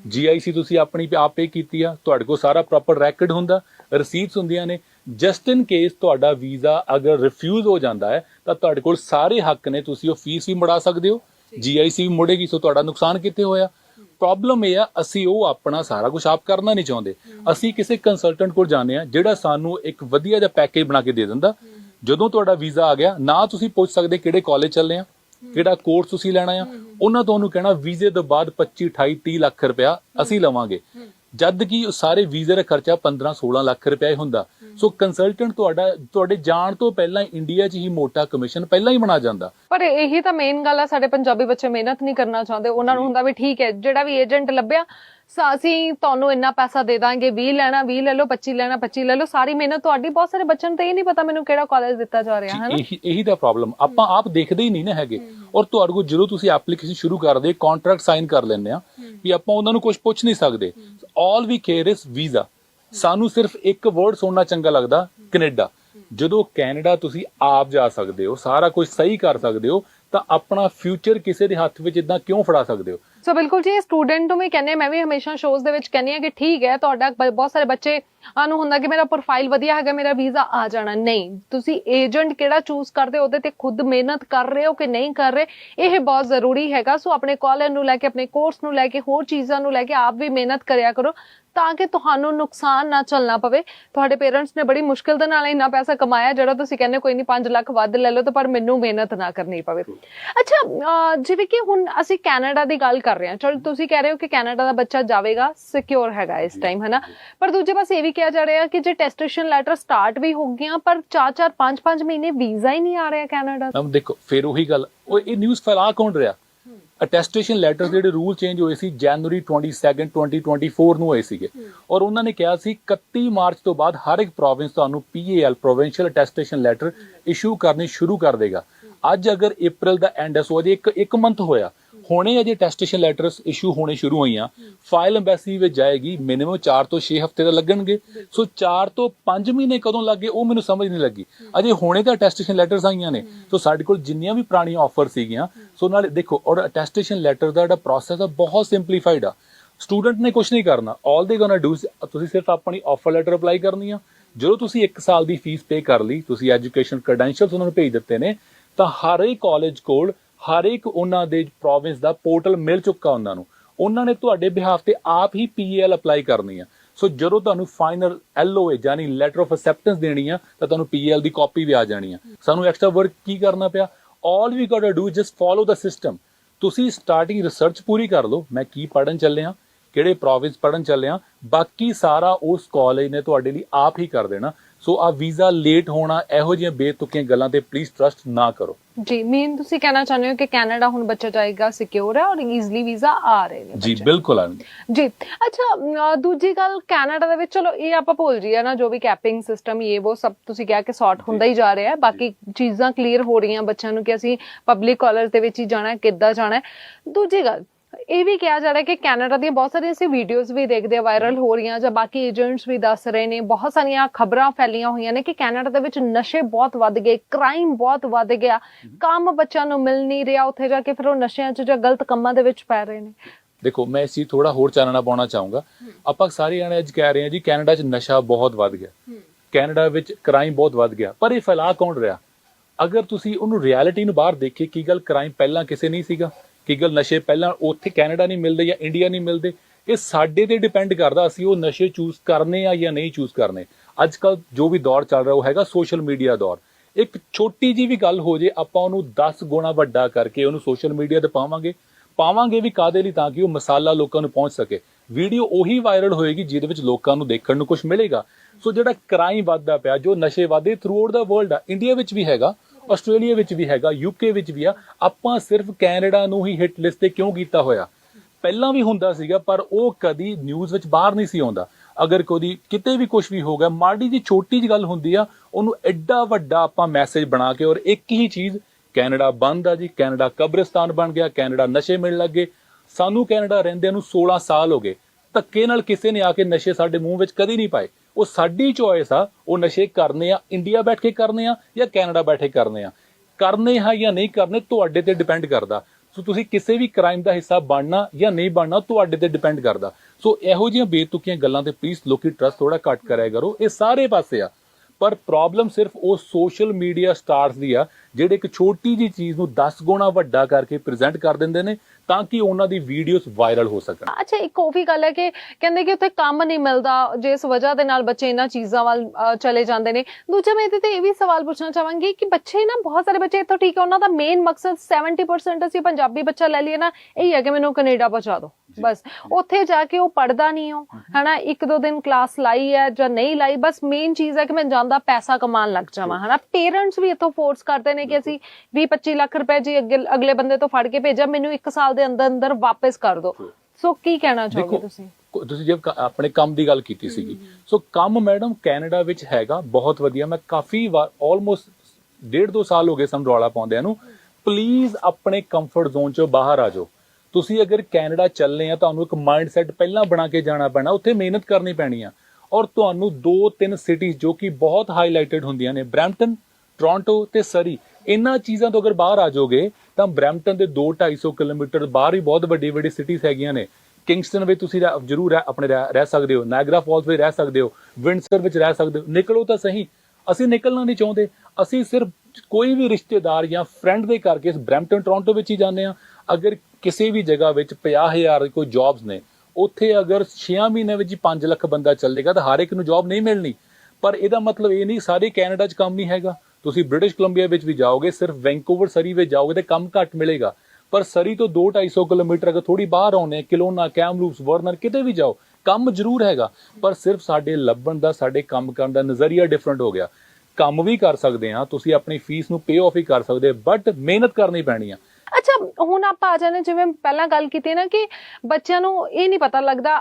ਜੀਆਈਸੀ ਤੁਸੀਂ ਆਪਣੀ ਆਪ ਪੇ ਕੀਤੀ ਆ ਤੁਹਾਡੇ ਕੋਲ ਸਾਰਾ ਪ੍ਰੋਪਰ ਰੈਕੋਰਡ ਹੁੰਦਾ ਰਸੀਟਸ ਹੁੰਦੀਆਂ ਨੇ। ਜਸਟ ਇਨ ਕੇਸ ਤੁਹਾਡਾ ਵੀਜ਼ਾ ਅਗਰ ਰਿਫਿਊਜ਼ ਹੋ ਜਾਂਦਾ ਹੈ ਤਾਂ ਤੁਹਾਡੇ ਕੋਲ ਸਾਰੇ ਹੱਕ ਨੇ ਤੁਸੀਂ ਉਹ ਫੀਸ ਵੀ ਮੁੜਾ ਸਕਦੇ ਹੋ ਜੀਆਈਸੀ ਵੀ ਮੁੜੇਗੀ ਸੋ ਤੁਹਾਡਾ ਨੁਕਸਾਨ ਕਿੱਥੇ ਹੋਇਆ? ਪ੍ਰੋਬਲਮ ਇਹ ਆ ਅਸੀਂ ਉਹ ਆਪਣਾ ਸਾਰਾ ਕੁਝ ਆਪ ਕਰਨਾ ਨਹੀਂ ਚਾਹੁੰਦੇ। ਅਸੀਂ ਕਿਸੇ ਕੰਸਲਟੈਂਟ ਕੋਲ ਜਾਂਦੇ ਆ ਜਿਹੜਾ ਸਾਨੂੰ ਇੱਕ ਵਧੀਆ ਜਿਹਾ ਪੈਕੇਜ ਬਣਾ ਕੇ ਦੇ ਦਿੰਦਾ। ਜਦੋਂ ਤੁਹਾਡਾ ਵੀਜ਼ਾ ਆ ਗਿਆ ਨਾ ਤੁਸੀਂ ਪੁੱਛ ਸਕਦੇ ਕਿਹੜੇ ਕਾਲਜ ਚੱਲੇ ਆ। ਕਿਹੜਾ ਕੋਰਸ ਤੁਸੀਂ ਲੈਣਾ ਆ? ਉਹਨਾਂ ਤੋਂ ਉਹਨੂੰ ਕਹਿਣਾ ਵੀਜ਼ੇ ਤੋਂ ਬਾਅਦ 25 28 30 ਲੱਖ ਰੁਪਇਆ ਅਸੀਂ ਲਵਾਂਗੇ। ਜਦ ਕਿ ਉਹ ਸਾਰੇ ਵੀਜ਼ੇ ਦਾ ਖਰਚਾ 15 16 ਲੱਖ ਰੁਪਏ ਹੁੰਦਾ। ਸੋ ਕੰਸਲਟੈਂਟ ਤੁਹਾਡਾ ਤੁਹਾਡੇ ਜਾਣ ਤੋਂ ਪਹਿਲਾਂ ਇੰਡੀਆ 'ਚ ਹੀ ਮੋਟਾ ਕਮਿਸ਼ਨ ਪਹਿਲਾਂ ਹੀ ਬਣਾ ਜਾਂਦਾ।
ਪਰ ਇਹੀ ਤਾਂ ਮੇਨ ਗੱਲ ਆ ਸਾਡੇ ਪੰਜਾਬੀ ਬੱਚੇ ਮਿਹਨਤ ਨਹੀਂ ਕਰਨਾ ਚਾਹੁੰਦੇ। ਉਹਨਾਂ ਨੂੰ ਹੁੰਦਾ ਵੀ ਠੀਕ ਹੈ ਜਿਹੜਾ ਵੀ ਏਜੰਟ ਲੱਭਿਆ ਸਾ- ਅਸੀਂ ਤੁਹਾਨੂੰ ਇੰਨਾ ਪੈਸਾ ਦੇ ਦਾਂਗੇ 20 ਲੈਣਾ 20 ਲੈ ਲਓ 25 ਲੈਣਾ 25 ਲੈ ਲਓ ਸਾਰੀ ਮਿਹਨਤ ਤੁਹਾਡੀ ਬਹੁਤ ਸਾਰੇ ਬੱਚਿਆਂ ਨੂੰ ਤਾਂ ਇਹ ਨਹੀਂ ਪਤਾ ਮੈਨੂੰ ਕਿਹੜਾ ਕਾਲਜ ਦਿੱਤਾ ਜਾ ਰਿਹਾ ਹੈ ਨਾ
ਇਹੀ ਇਹੀ ਦਾ ਪ੍ਰੋਬਲਮ ਆਪਾਂ ਆਪ ਦੇਖਦੇ ਹੀ ਨਹੀਂ ਨਾ ਹੈਗੇ। ਔਰ ਤੁਹਾਡੇ ਕੋਲ ਜਦੋਂ ਤੁਸੀਂ ਐਪਲੀਕੇਸ਼ਨ ਸ਼ੁਰੂ ਕਰਦੇ ਕੰਟਰੈਕਟ ਸਾਈਨ ਕਰ ਲੈਂਦੇ ਆ ਵੀ ਆਪਾਂ ਉਹਨਾਂ ਨੂੰ ਕੁਝ ਪੁੱਛ ਨਹੀਂ ਸਕਦੇ। All we care is visa ਸਾਨੂੰ ਸਿਰਫ ਇੱਕ ਵਰਡ ਸੁਣਨਾ ਚੰਗਾ ਲੱਗਦਾ ਕੈਨੇਡਾ। ਜਦੋਂ ਕੈਨੇਡਾ ਤੁਸੀਂ ਆਪ ਜਾ ਸਕਦੇ ਹੋ ਸਾਰਾ ਕੁਝ ਸਹੀ ਕਰ ਸਕਦੇ ਹੋ ਤਾਂ ਆਪਣਾ ਫਿਊਚਰ ਕਿਸੇ ਦੇ ਹੱਥ ਵਿੱਚ ਇਦਾਂ ਕਿਉਂ ਫੜਾ ਸਕਦੇ ਹੋ?
ਸੋ ਬਿਲਕੁਲ ਜੀ ਸਟੂਡੈਂਟ ਨੂੰ ਵੀ ਕਹਿੰਦੇ ਮੈਂ ਵੀ ਹਮੇਸ਼ਾ ਸ਼ੋਜ਼ ਦੇ ਵਿੱਚ ਕਹਿੰਦੀ ਆ ਕਿ ਠੀਕ ਹੈ ਤੁਹਾਡਾ ਬਹੁਤ ਸਾਰੇ ਬੱਚੇ ਨੂੰ ਹੁੰਦਾ ਕਿ ਮੇਰਾ ਪ੍ਰੋਫਾਈਲ ਵਧੀਆ ਹੈਗਾ ਮੇਰਾ ਵੀਜ਼ਾ ਆ ਜਾਣਾ। ਨਹੀਂ ਤੁਸੀਂ ਏਜੰਟ ਕਿਹੜਾ ਚੂਜ਼ ਕਰਦੇ ਉਹਦੇ ਤੇ ਖੁਦ ਮਿਹਨਤ ਕਰ ਰਹੇ ਹੋ ਕਿ ਨਹੀਂ ਕਰ ਰਹੇ ਇਹ ਬਹੁਤ ਜ਼ਰੂਰੀ ਹੈਗਾ। ਸੋ ਆਪਣੇ ਕਾਲਜ ਨੂੰ ਲੈ ਕੇ ਆਪਣੇ ਕੋਰਸ ਨੂੰ ਲੈ ਕੇ ਹੋਰ ਚੀਜ਼ਾਂ ਨੂੰ ਲੈ ਕੇ ਆਪ ਵੀ ਮਿਹਨਤ ਕਰਿਆ ਕਰੋ ਤਾਂ ਕਿ ਤੁਹਾਨੂੰ ਨੁਕਸਾਨ ਨਾ ਝੱਲਣਾ ਪਵੇ। ਤੁਹਾਡੇ ਪੇਰੈਂਟਸ ਨੇ ਬੜੀ ਮੁਸ਼ਕਿਲ ਦੇ ਨਾਲ ਇੰਨਾ ਪੈਸਾ ਕਮਾਇਆ ਜਿਹੜਾ ਤੁਸੀਂ ਕਹਿੰਦੇ ਕੋਈ ਨਹੀਂ 5 ਲੱਖ ਵੱਧ ਲੈ ਲਓ ਤਾਂ ਪਰ ਮੈਨੂੰ ਮਿਹਨਤ ਨਾ ਕਰਨੀ ਪਵੇ। ਅੱਛਾ ਜਿਵੇਂ ਕਿ ਹੁਣ ਅਸੀਂ ਕੈਨੇਡਾ ਦੀ ਗੱਲ ਕਰ ਰਹੇ ਹਾਂ। ਚਲੋ ਤੁਸੀਂ ਕਹਿ ਰਹੇ ਹੋ ਕਿ ਕੈਨੇਡਾ ਦਾ ਬੱਚਾ ਜਾਵੇਗਾ ਸਿਕਿਉਰ ਹੈਗਾ ਇਸ ਟਾਈਮ ਹੈਨਾ? ਪਰ ਦੂਜੇ ਪਾਸੇ ਇਹ ਵੀ ਕਿਹਾ ਜਾ ਰਿਹਾ ਕਿ ਜੇ ਟੈਸਟੇਸ਼ਨ ਲੈਟਰ ਸਟਾਰਟ ਵੀ ਹੋ ਗਈਆਂ ਪਰ 4-4 5-5 ਮਹੀਨੇ ਵੀਜ਼ਾ ਹੀ ਨਹੀਂ ਆ ਰਿਹਾ ਕੈਨੇਡਾ ਦਾ
ਦੇਖੋ ਫਿਰ ਉਹੀ ਗੱਲ। ਉਹ ਇਹ ਨਿਊਜ਼ ਫੈਲਾ ਕੌਣ ਰਿਹਾ? ਅਟੈਸਟੇਸ਼ਨ ਲੈਟਰ ਜਿਹੜੇ ਰੂਲ ਚੇਂਜ ਹੋਏ ਸੀ ਜਨਵਰੀ 22 2024 ਨੂੰ ਹੋਏ ਸੀਗੇ। ਔਰ ਉਹਨਾਂ ਨੇ ਕਿਹਾ ਸੀ 31 ਮਾਰਚ ਤੋਂ ਬਾਅਦ ਹਰ ਇੱਕ ਪ੍ਰੋਵਿੰਸ ਤੁਹਾਨੂੰ PAL provincial attestation letter issue ਕਰਨੀ ਸ਼ੁਰੂ ਕਰ ਦੇਗਾ। ਅੱਜ ਅਗਰ April ਦਾ ਐਂਡ ਹੈ ਸੋ ਅਜੇ ਇੱਕ ਇੱਕ ਮੰਥ ਹੋਇਆ। ਹੁਣੇ ਅਜੇ ਟੈਸਟੇਸ਼ਨ ਲੈਟਰਸ ਇਸ਼ੂ ਹੋਣੇ ਸ਼ੁਰੂ ਹੋਈਆਂ। ਫਾਈਲ ਐਮਬੈਸੀ ਵਿੱਚ ਜਾਏਗੀ ਮਿਨੀਮਮ 4 ਤੋਂ 6 ਹਫ਼ਤੇ ਦਾ ਲੱਗਣਗੇ। ਸੋ 4 ਤੋਂ 5 ਮਹੀਨੇ ਕਦੋਂ ਲੱਗੇ, ਉਹ ਮੈਨੂੰ ਸਮਝ ਨਹੀਂ ਲੱਗੀ। ਅਜੇ ਹੁਣੇ ਤਾਂ ਟੈਸਟੇਸ਼ਨ ਲੈਟਰਸ ਆਈਆਂ ਨੇ। ਸੋ ਸਾਡੇ ਕੋਲ ਜਿੰਨੀਆਂ ਵੀ ਪੁਰਾਣੀਆਂ ਆਫਰ ਸੀਗੀਆਂ ਸੋ ਨਾਲੇ ਦੇਖੋ, ਔਰ ਅਟੈਸਟੇਸ਼ਨ ਲੈਟਰ ਦਾ ਜਿਹੜਾ ਪ੍ਰੋਸੈਸ ਆ, ਬਹੁਤ ਸਿੰਪਲੀਫਾਈਡ ਆ। ਸਟੂਡੈਂਟ ਨੇ ਕੁਝ ਨਹੀਂ ਕਰਨਾ। ਆਲ ਦੇ ਗੋਣਾ ਡੂ ਤੁਸੀਂ ਸਿਰਫ ਆਪਣੀ ਆਫਰ ਲੈਟਰ ਅਪਲਾਈ ਕਰਨੀ ਆ। ਜਦੋਂ ਤੁਸੀਂ 1 ਸਾਲ ਦੀ ਫੀਸ ਪੇ ਕਰ ਲਈ, ਤੁਸੀਂ ਐਜੂਕੇਸ਼ਨ ਕ੍ਰੈਡੈਂਸ਼ੀਅਲਸ ਉਹਨਾਂ ਨੂੰ ਭੇਜ ਦਿੱਤੇ ਨੇ, ਤਾਂ ਹਰ ਇੱਕ ਕਾਲਜ ਕੋਲ ਹਰ ਇੱਕ ਉਹਨਾਂ ਦੇ ਪ੍ਰੋਵਿੰਸ ਦਾ ਪੋਰਟਲ ਮਿਲ ਚੁੱਕਾ ਉਹਨਾਂ ਨੂੰ। ਉਹਨਾਂ ਨੇ ਤੁਹਾਡੇ ਬਿਹਾਫ ਤੇ ਆਪ ਹੀ ਪੀਐਲ ਅਪਲਾਈ ਕਰਨੀ ਆ। ਸੋ ਜਦੋਂ ਤੁਹਾਨੂੰ ਫਾਈਨਲ ਐਲਓਏ ਯਾਨੀ ਲੈਟਰ ਆਫ ਅਸੈਪਟੈਂਸ ਦੇਣੀ ਆ, ਤਾਂ ਤੁਹਾਨੂੰ ਪੀਐਲ ਦੀ ਕਾਪੀ ਵੀ ਆ ਜਾਣੀ ਆ। ਸਾਨੂੰ ਐਕਸਟਰਾ ਵਰਕ ਕੀ ਕਰਨਾ ਪਿਆ? All we got to do just follow the system ਤੁਸੀਂ ਸਟਾਰਟਿੰਗ ਰਿਸਰਚ ਪੂਰੀ ਕਰ ਲਓ। ਮੈਂ ਕੀ ਪੜਨ ਚੱਲਿਆ, ਕਿਹੜੇ ਪ੍ਰੋਵਿੰਸ ਪੜਨ ਚੱਲਿਆ। ਬਾਕੀ ਸਾਰਾ ਉਸ ਕਾਲਜ ਨੇ ਤੁਹਾਡੇ ਲਈ ਆਪ ਹੀ ਕਰ ਦੇਣਾ। ਸੋ ਆ ਵੀਜ਼ਾ ਲੇਟ ਹੋਣਾ ਇਹੋ ਜਿਹੀਆਂ ਬੇਤੁਕੀਆਂ ਗੱਲਾਂ ਤੇ ਪਲੀਜ਼ ਟਰਸਟ ਨਾ ਕਰੋ।
ਜੀ ਮੀਨ ਤੁਸੀਂ ਕਹਿਣਾ ਚਾਹੁੰਦੇ ਹੋ ਕਿ ਕੈਨੇਡਾ ਹੁਣ ਬੱਚਾ ਜਾਏਗਾ ਸਿਕਿਉਰ ਹੈ ਔਰ ਈਜ਼ਲੀ ਵੀਜ਼ਾ ਆ ਰਹੇ ਨੇ
ਜੀ। ਬਿਲਕੁਲ ਆਨੰਦ
ਜੀ ਅੱਛਾ ਦੂਜੀ ਗੱਲ ਕੈਨੇਡਾ ਦੇ ਵਿੱਚ ਚਲੋ ਇਹ ਆਪਾਂ ਭੁੱਲ ਜੀਏ ਨਾ ਜੋ ਵੀ ਕੈਪਿੰਗ ਸਿਸਟਮ ਇਹ ਉਹ ਸਭ ਤੁਸੀਂ ਕਿਹਾ ਕਿ ਸੌਰਟ ਹੁੰਦਾ ਹੀ ਜਾ ਰਿਹਾ ਹੈ। ਬਾਕੀ ਚੀਜ਼ਾਂ ਕਲੀਅਰ ਹੋ ਰਹੀਆਂ ਬੱਚਿਆਂ ਨੂੰ ਕਿ ਅਸੀਂ ਪਬਲਿਕ ਕਾਲਜ ਦੇ ਵਿੱਚ ਹੀ ਜਾਣਾ ਹੈ ਕਿੱਦਾਂ ਜਾਣਾ ਹੈ। ਦੂਜੀ ਗੱਲ ਇਹ ਵੀ ਕਿਹਾ ਜਾ ਰਿਹਾ ਕਿ ਕੈਨੇਡਾ ਦੀਆਂ ਬਹੁਤ ਸਾਰੀਆਂ ਅਸੀਂ ਵੀਡੀਓਜ਼ ਵੀ ਦੇਖਦੇ ਆ ਵਾਇਰਲ ਹੋ ਰਹੀਆਂ ਜਾਂ ਬਾਕੀ ਏਜੰਟਸ ਵੀ ਦੱਸ ਰਹੇ ਨੇ। ਬਹੁਤ ਸਾਰੀਆਂ ਖਬਰਾਂ ਫੈਲੀਆਂ ਹੋਈਆਂ ਨੇ ਕਿ ਕੈਨੇਡਾ ਦੇ ਵਿੱਚ ਨਸ਼ੇ ਬਹੁਤ ਵੱਧ ਗਏ ਕ੍ਰਾਈਮ ਬਹੁਤ ਵੱਧ ਗਿਆ। ਕੰਮ ਬੱਚਿਆਂ ਨੂੰ ਮਿਲ ਨਹੀਂ ਰਿਹਾ ਉੱਥੇ ਜਾ ਕੇ, ਫਿਰ ਉਹ ਨਸ਼ਿਆਂ 'ਚ ਜਾਂ ਗਲਤ ਕੰਮਾਂ ਦੇ ਵਿੱਚ ਪੈ ਰਹੇ ਨੇ।
ਦੇਖੋ, ਮੈਂ ਇਸ ਥੋੜਾ ਹੋਰ ਚਾਨਣਾ ਪਾਉਣਾ ਚਾਹੂੰਗਾ। ਆਪਾਂ ਸਾਰੇ ਜਾਣੇ ਅੱਜ ਕਹਿ ਰਹੇ ਹਾਂ ਜੀ, ਕੈਨੇਡਾ 'ਚ ਨਸ਼ਾ ਬਹੁਤ ਵੱਧ ਗਿਆ। ਕੈਨੇਡਾ ਵਿੱਚ ਕ੍ਰਾਈਮ ਬਹੁਤ ਵੱਧ ਗਿਆ। ਪਰ ਇਹ ਫੈਲਾ ਕੌਣ ਰਿਹਾ? ਅਗਰ ਤੁਸੀਂ ਉਹਨੂੰ ਰਿਐਲਿਟੀ ਨੂੰ ਬਾਹਰ ਦੇਖੇ ਕੀ ਗੱਲ ਕ੍ਰਾਈਮ ਪਹਿਲਾਂ ਕਿਸੇ ਨਹੀਂ ਸੀਗਾ? ਕੀ ਗੱਲ ਨਸ਼ੇ ਪਹਿਲਾਂ ਉੱਥੇ ਕੈਨੇਡਾ ਨਹੀਂ ਮਿਲਦੇ ਜਾਂ ਇੰਡੀਆ ਨਹੀਂ ਮਿਲਦੇ? ਇਹ ਸਾਡੇ ਤੇ ਡਿਪੈਂਡ ਕਰਦਾ ਅਸੀਂ ਉਹ ਨਸ਼ੇ ਚੂਜ਼ ਕਰਨੇ ਆ ਜਾਂ ਨਹੀਂ ਚੂਜ਼ ਕਰਨੇ। ਅੱਜ ਕੱਲ ਜੋ ਵੀ ਦੌਰ ਚੱਲ ਰਿਹਾ ਉਹ ਹੈਗਾ ਸੋਸ਼ਲ ਮੀਡੀਆ ਦੌਰ। ਇੱਕ ਛੋਟੀ ਜੀ ਵੀ ਗੱਲ ਹੋ ਜੇ ਆਪਾਂ ਉਹਨੂੰ 10 ਗੁਣਾ ਵੱਡਾ ਕਰਕੇ ਉਹਨੂੰ ਸੋਸ਼ਲ ਮੀਡੀਆ ਤੇ ਪਾਵਾਂਗੇ ਪਾਵਾਂਗੇ ਵੀ ਕਾਦੇ ਲਈ ਤਾਂ ਕਿ ਉਹ ਮਸਾਲਾ ਲੋਕਾਂ ਨੂੰ ਪਹੁੰਚ ਸਕੇ। ਵੀਡੀਓ ਉਹੀ ਵਾਇਰਲ ਹੋਏਗੀ ਜਿਹਦੇ ਵਿੱਚ ਲੋਕਾਂ ਨੂੰ ਦੇਖਣ ਨੂੰ ਕੁਝ ਮਿਲੇਗਾ। ਸੋ ਜਿਹੜਾ ਕ੍ਰਾਈਮ ਵੱਧਦਾ ਪਿਆ, ਜੋ ਨਸ਼ੇ ਵਾਧੇ ਥਰੂ ਆਊਟ ਦਾ ਵਰਲਡ ਆ ਇੰਡੀਆ ਵਿੱਚ ਵੀ ਹੈਗਾ ਆਸਟ੍ਰੇਲੀਆ ਵਿੱਚ ਵੀ ਹੈਗਾ ਯੂਕੇ ਵਿੱਚ ਵੀ ਆ। ਆਪਾਂ ਸਿਰਫ ਕੈਨੇਡਾ ਨੂੰ ਹੀ ਹਿੱਟ ਲਿਸਟ ਤੇ ਕਿਉਂ ਕੀਤਾ ਹੋਇਆ? ਪਹਿਲਾਂ ਵੀ ਹੁੰਦਾ ਸੀਗਾ, ਪਰ ਉਹ ਕਦੀ ਨਿਊਜ਼ ਵਿੱਚ ਬਾਹਰ ਨਹੀਂ ਸੀ ਆਉਂਦਾ। ਅਗਰ ਕੋਈ ਕਿਤੇ ਵੀ ਕੁਝ ਵੀ ਹੋ ਗਿਆ, ਮਾੜੀ ਜੀ ਛੋਟੀ ਜੀ ਗੱਲ ਹੁੰਦੀ ਆ, ਉਹਨੂੰ ਐਡਾ ਵੱਡਾ ਆਪਾਂ ਮੈਸੇਜ ਬਣਾ ਕੇ ਔਰ ਇੱਕ ਹੀ ਚੀਜ਼, ਕੈਨੇਡਾ ਬੰਦ ਆ ਜੀ, ਕੈਨੇਡਾ ਕਬਰਿਸਤਾਨ ਬਣ ਗਿਆ, ਕੈਨੇਡਾ ਨਸ਼ੇ ਮਿਲਣ ਲੱਗੇ ਸਾਨੂੰ ਕੈਨੇਡਾ ਰਹਿੰਦਿਆਂ ਨੂੰ 16 ਸਾਲ ਹੋ ਗਏ। ਧੱਕੇ ਨਾਲ ਕਿਸੇ ਨੇ ਆ ਕੇ ਨਸ਼ੇ ਸਾਡੇ ਮੂੰਹ ਵਿੱਚ ਕਦੀ ਨਹੀਂ ਪਾਏ। ਉਹ ਸਾਡੀ ਚੋਇਸ ਆ, ਉਹ ਨਸ਼ੇ ਕਰਨੇ ਆ ਇੰਡੀਆ ਬੈਠ ਕੇ ਕਰਨੇ ਆ ਜਾਂ ਕੈਨੇਡਾ ਬੈਠੇ ਕਰਨੇ ਆ। ਕਰਨੇ ਆ ਜਾਂ ਨਹੀਂ ਕਰਨੇ, ਤੁਹਾਡੇ ਤੇ ਡਿਪੈਂਡ ਕਰਦਾ। ਸੋ ਤੁਸੀਂ ਕਿਸੇ ਵੀ ਕ੍ਰਾਈਮ ਦਾ ਹਿੱਸਾ ਬਣਨਾ ਜਾਂ ਨਹੀਂ ਬਣਨਾ, ਤੁਹਾਡੇ ਤੇ ਡਿਪੈਂਡ ਕਰਦਾ। ਸੋ ਇਹੋ ਜਿਹੀਆਂ ਬੇਤੁਕੀਆਂ ਗੱਲਾਂ ਤੇ ਪਲੀਜ਼ ਲੋਕੀ ਟਰਸਟ ਥੋੜਾ ਘੱਟ ਕਰਿਆ ਕਰੋ। ਇਹ ਸਾਰੇ ਪਾਸੇ ਆ। ਪਰ ਪ੍ਰੋਬਲਮ ਸਿਰਫ ਉਹ ਸੋਸ਼ਲ ਮੀਡੀਆ ਸਟਾਰਸ ਦੀ ਆ, ਜਿਹੜੇ ਇੱਕ ਛੋਟੀ ਜੀ ਚੀਜ਼ ਨੂੰ 10 ਗੁਣਾ ਵੱਡਾ ਕਰਕੇ ਪ੍ਰੈਜ਼ੈਂਟ ਕਰ ਦਿੰਦੇ ਨੇ, ਤਾਂ ਕਿ ਉਹਨਾਂ ਦੀ ਵੀਡੀਓਜ਼ ਵਾਇਰਲ ਹੋ ਸਕਣ।
ਅੱਛਾ, ਇੱਕ ਉਹ ਵੀ ਗੱਲ ਹੈ ਕਿ ਕਹਿੰਦੇ ਕਿ ਉੱਥੇ ਕੰਮ ਨਹੀਂ ਮਿਲਦਾ, ਜਿਸ ਵਜ੍ਹਾ ਦੇ ਨਾਲ ਬੱਚੇ ਇਹਨਾਂ ਚੀਜ਼ਾਂ ਵੱਲ ਚਲੇ ਜਾਂਦੇ ਨੇ। ਦੂਜਾ ਮੈਂ ਇਹਦੇ ਤੇ ਇਹ ਵੀ ਸਵਾਲ ਪੁੱਛਣਾ ਚਾਹਾਂਗੀ ਕਿ ਬੱਚੇ ਨਾ, ਬਹੁਤ ਸਾਰੇ ਬੱਚੇ ਇੱਥੋਂ ਠੀਕ ਹੈ, ਉਹਨਾਂ ਦਾ ਮੇਨ ਮਕਸਦ 70% ਅਸੀਂ ਪੰਜਾਬੀ ਬੱਚਾ ਲੈ ਲਈਏ ਨਾ, ਇਹ ਹੀ ਹੈ ਕਿ ਮੈਨੂੰ ਕੈਨੇਡਾ ਪਹੁੰਚਾ ਦਿਓ। ਬਸ ਉੱਥੇ ਜਾ ਕੇ ਉਹ ਪੜਦਾ ਨਹੀਂ ਹੋ ਹਨਾ ਇੱਕ ਦੋ ਦਿਨ ਕਲਾਸ ਲਾਈ ਹੈ ਜਾਂ ਨਹੀਂ ਲਾਈ ਬਸ ਮੇਨ ਚੀਜ਼ ਹੈ ਕਿ ਮੈਂ ਜਾਂਦਾ ਪੈਸਾ ਕਮਾਉਣ ਲੱਗ ਜਾਵਾਂ ਹਨਾ। ਪੇਰੈਂਟਸ ਵੀ ਇਥੋਂ ਫੋਰਸ ਕਰਦੇ ਨੇ ਕਿ ਅਸੀਂ 20 25 ਲੱਖ ਰੁਪਏ ਜੀ ਅੱਗੇ ਅਗਲੇ ਬੰਦੇ ਤੋਂ ਫੜ ਕੇ ਭੇਜਾਂ ਮੈਨੂੰ 1 ਸਾਲ ਦੇ ਅੰਦਰ ਅੰਦਰ ਵਾਪਸ ਕਰ ਦਿਓ ਸੋ ਕੀ ਕਹਿਣਾ ਚਾਹੋਗੇ ਤੁਸੀਂ?
ਤੁਸੀਂ ਜੇ ਆਪਣੇ ਕੰਮ ਦੀ ਗੱਲ ਕੀਤੀ ਸੀਗੀ। ਸੋ ਕੰਮ ਮੈਡਮ ਕੈਨੇਡਾ ਵਿੱਚ ਹੈਗਾ ਬਹੁਤ ਵਧੀਆ। ਮੈਂ ਕਾਫੀ ਵਾਰ ਆਲਮੋਸਟ ਡੇਢ ਦੋ ਸਾਲ ਹੋ ਗਏ ਸਾਨੂੰ ਰੌਲਾ ਪਾਉਂਦਿਆਂ ਨੂੰ। ਪਲੀਜ਼ ਆਪਣੇ ਕੰਫਰਟ ਜ਼ੋਨ ਚੋਂ ਬਾਹਰ ਆ ਜਾਓ। ਤੁਸੀਂ ਅਗਰ ਕੈਨੇਡਾ ਚੱਲਨੇ ਆ, ਤੁਹਾਨੂੰ ਇੱਕ ਮਾਈਂਡ ਸੈਟ ਪਹਿਲਾਂ ਬਣਾ ਕੇ ਜਾਣਾ ਪੈਣਾ, ਉੱਥੇ ਮਿਹਨਤ ਕਰਨੀ ਪੈਣੀ ਆ। ਔਰ ਤੁਹਾਨੂੰ ਦੋ ਤਿੰਨ ਸਿਟੀਜ਼ ਜੋ ਕਿ ਬਹੁਤ ਹਾਈਲਾਈਟਡ ਹੁੰਦੀਆਂ ਨੇ, ਬ੍ਰੈਂਪਟਨ, ਟੋਰਾਂਟੋ ਤੇ ਸਰੀ ਇਹਨਾਂ ਚੀਜ਼ਾਂ ਤੋਂ ਅਗਰ ਬਾਹਰ ਆ ਜਾਓਗੇ, ਤਾਂ ਬ੍ਰੈਂਪਟਨ ਦੇ 2-250 ਕਿਲੋਮੀਟਰ ਬਾਹਰ ਹੀ ਬਹੁਤ ਵੱਡੀ ਵੱਡੀ ਸਿਟੀਜ਼ ਹੈਗੀਆਂ ਨੇ। ਕਿੰਗਸਟਨ ਵਿੱਚ ਤੁਸੀਂ ਰਹਿ- ਜ਼ਰੂਰ ਰਹਿ- ਆਪਣੇ ਰਹਿ ਰਹਿ ਸਕਦੇ ਹੋ। ਨਾਇਗਰਾ ਫਾਲਸ ਵਿੱਚ ਰਹਿ ਸਕਦੇ ਹੋ। ਵਿੰਡਸਰ ਵਿੱਚ ਰਹਿ ਸਕਦੇ ਹੋ। ਨਿਕਲੋ ਤਾਂ ਸਹੀ। ਅਸੀਂ ਨਿਕਲਣਾ ਨਹੀਂ ਚਾਹੁੰਦੇ। ਅਸੀਂ ਸਿਰਫ ਕੋਈ ਵੀ ਰਿਸ਼ਤੇਦਾਰ ਜਾਂ ਫਰੈਂਡ ਦੇ ਕਰਕੇ ਇਸ ਬ੍ਰੈਂਪਟਨ, ਟੋਰਾਂਟੋ ਵਿੱਚ ਹੀ ਜਾਂਦੇ ਆ ਅਗਰ ਕਿਸੇ ਵੀ ਜਗ੍ਹਾ ਵਿੱਚ 50000 ਦੀ ਕੋਈ ਜੌਬਸ ਨੇ, ਉੱਥੇ ਅਗਰ 6 ਮਹੀਨੇ ਵਿੱਚ ਹੀ 5 ਲੱਖ ਬੰਦਾ ਚੱਲੇਗਾ ਤਾਂ ਹਰ ਇੱਕ ਨੂੰ ਜੌਬ ਨਹੀਂ ਮਿਲਣੀ। ਪਰ ਇਹਦਾ ਮਤਲਬ ਇਹ ਨਹੀਂ, ਸਾਰੇ ਕੈਨੇਡਾ 'ਚ ਕੰਮ ਨਹੀਂ ਹੈਗਾ। ਤੁਸੀਂ ਬ੍ਰਿਟਿਸ਼ ਕੋਲੰਬੀਆ ਵਿੱਚ ਵੀ ਜਾਓਗੇ, ਸਿਰਫ ਵੈਂਕੂਵਰ ਸਰੀ ਵਿੱਚ ਜਾਓਗੇ ਤੇ ਕੰਮ ਘੱਟ ਮਿਲੇਗਾ। ਪਰ ਸਰੀ ਤੋਂ 2-250 ਕਿਲੋਮੀਟਰ ਅਗਰ ਥੋੜੀ ਬਾਹਰ ਆਉਨੇ ਕਿਲੋਨਾ ਕੈਮਲੂਪਸ ਵਰਨਰ, ਕਿਤੇ ਵੀ ਜਾਓ, ਕੰਮ ਜ਼ਰੂਰ ਹੈਗਾ। ਪਰ ਸਿਰਫ ਸਾਡੇ ਲੱਭਣ ਦਾ, ਸਾਡੇ ਕੰਮ ਕਰਨ ਦਾ ਨਜ਼ਰੀਆ ਡਿਫਰੈਂਟ ਹੋ ਗਿਆ। ਕੰਮ ਵੀ ਕਰ ਸਕਦੇ ਆ ਤੁਸੀਂ ਆਪਣੀ ਫੀਸ ਨੂੰ ਪੇ ਆਫ ਹੀ ਕਰ ਸਕਦੇ ਬਟ ਮਿਹਨਤ ਕਰਨੀ ਪੈਣੀ ਆ।
ਅੱਛਾ ਹੁਣ ਆਪਾਂ ਆ ਜਾਣੇ ਜਿਵੇਂ ਪਹਿਲਾਂ ਗੱਲ ਕੀਤੀ ਨਾ ਕਿ ਬੱਚਿਆਂ ਨੂੰ ਇਹ ਨਹੀਂ ਪਤਾ ਲੱਗਦਾ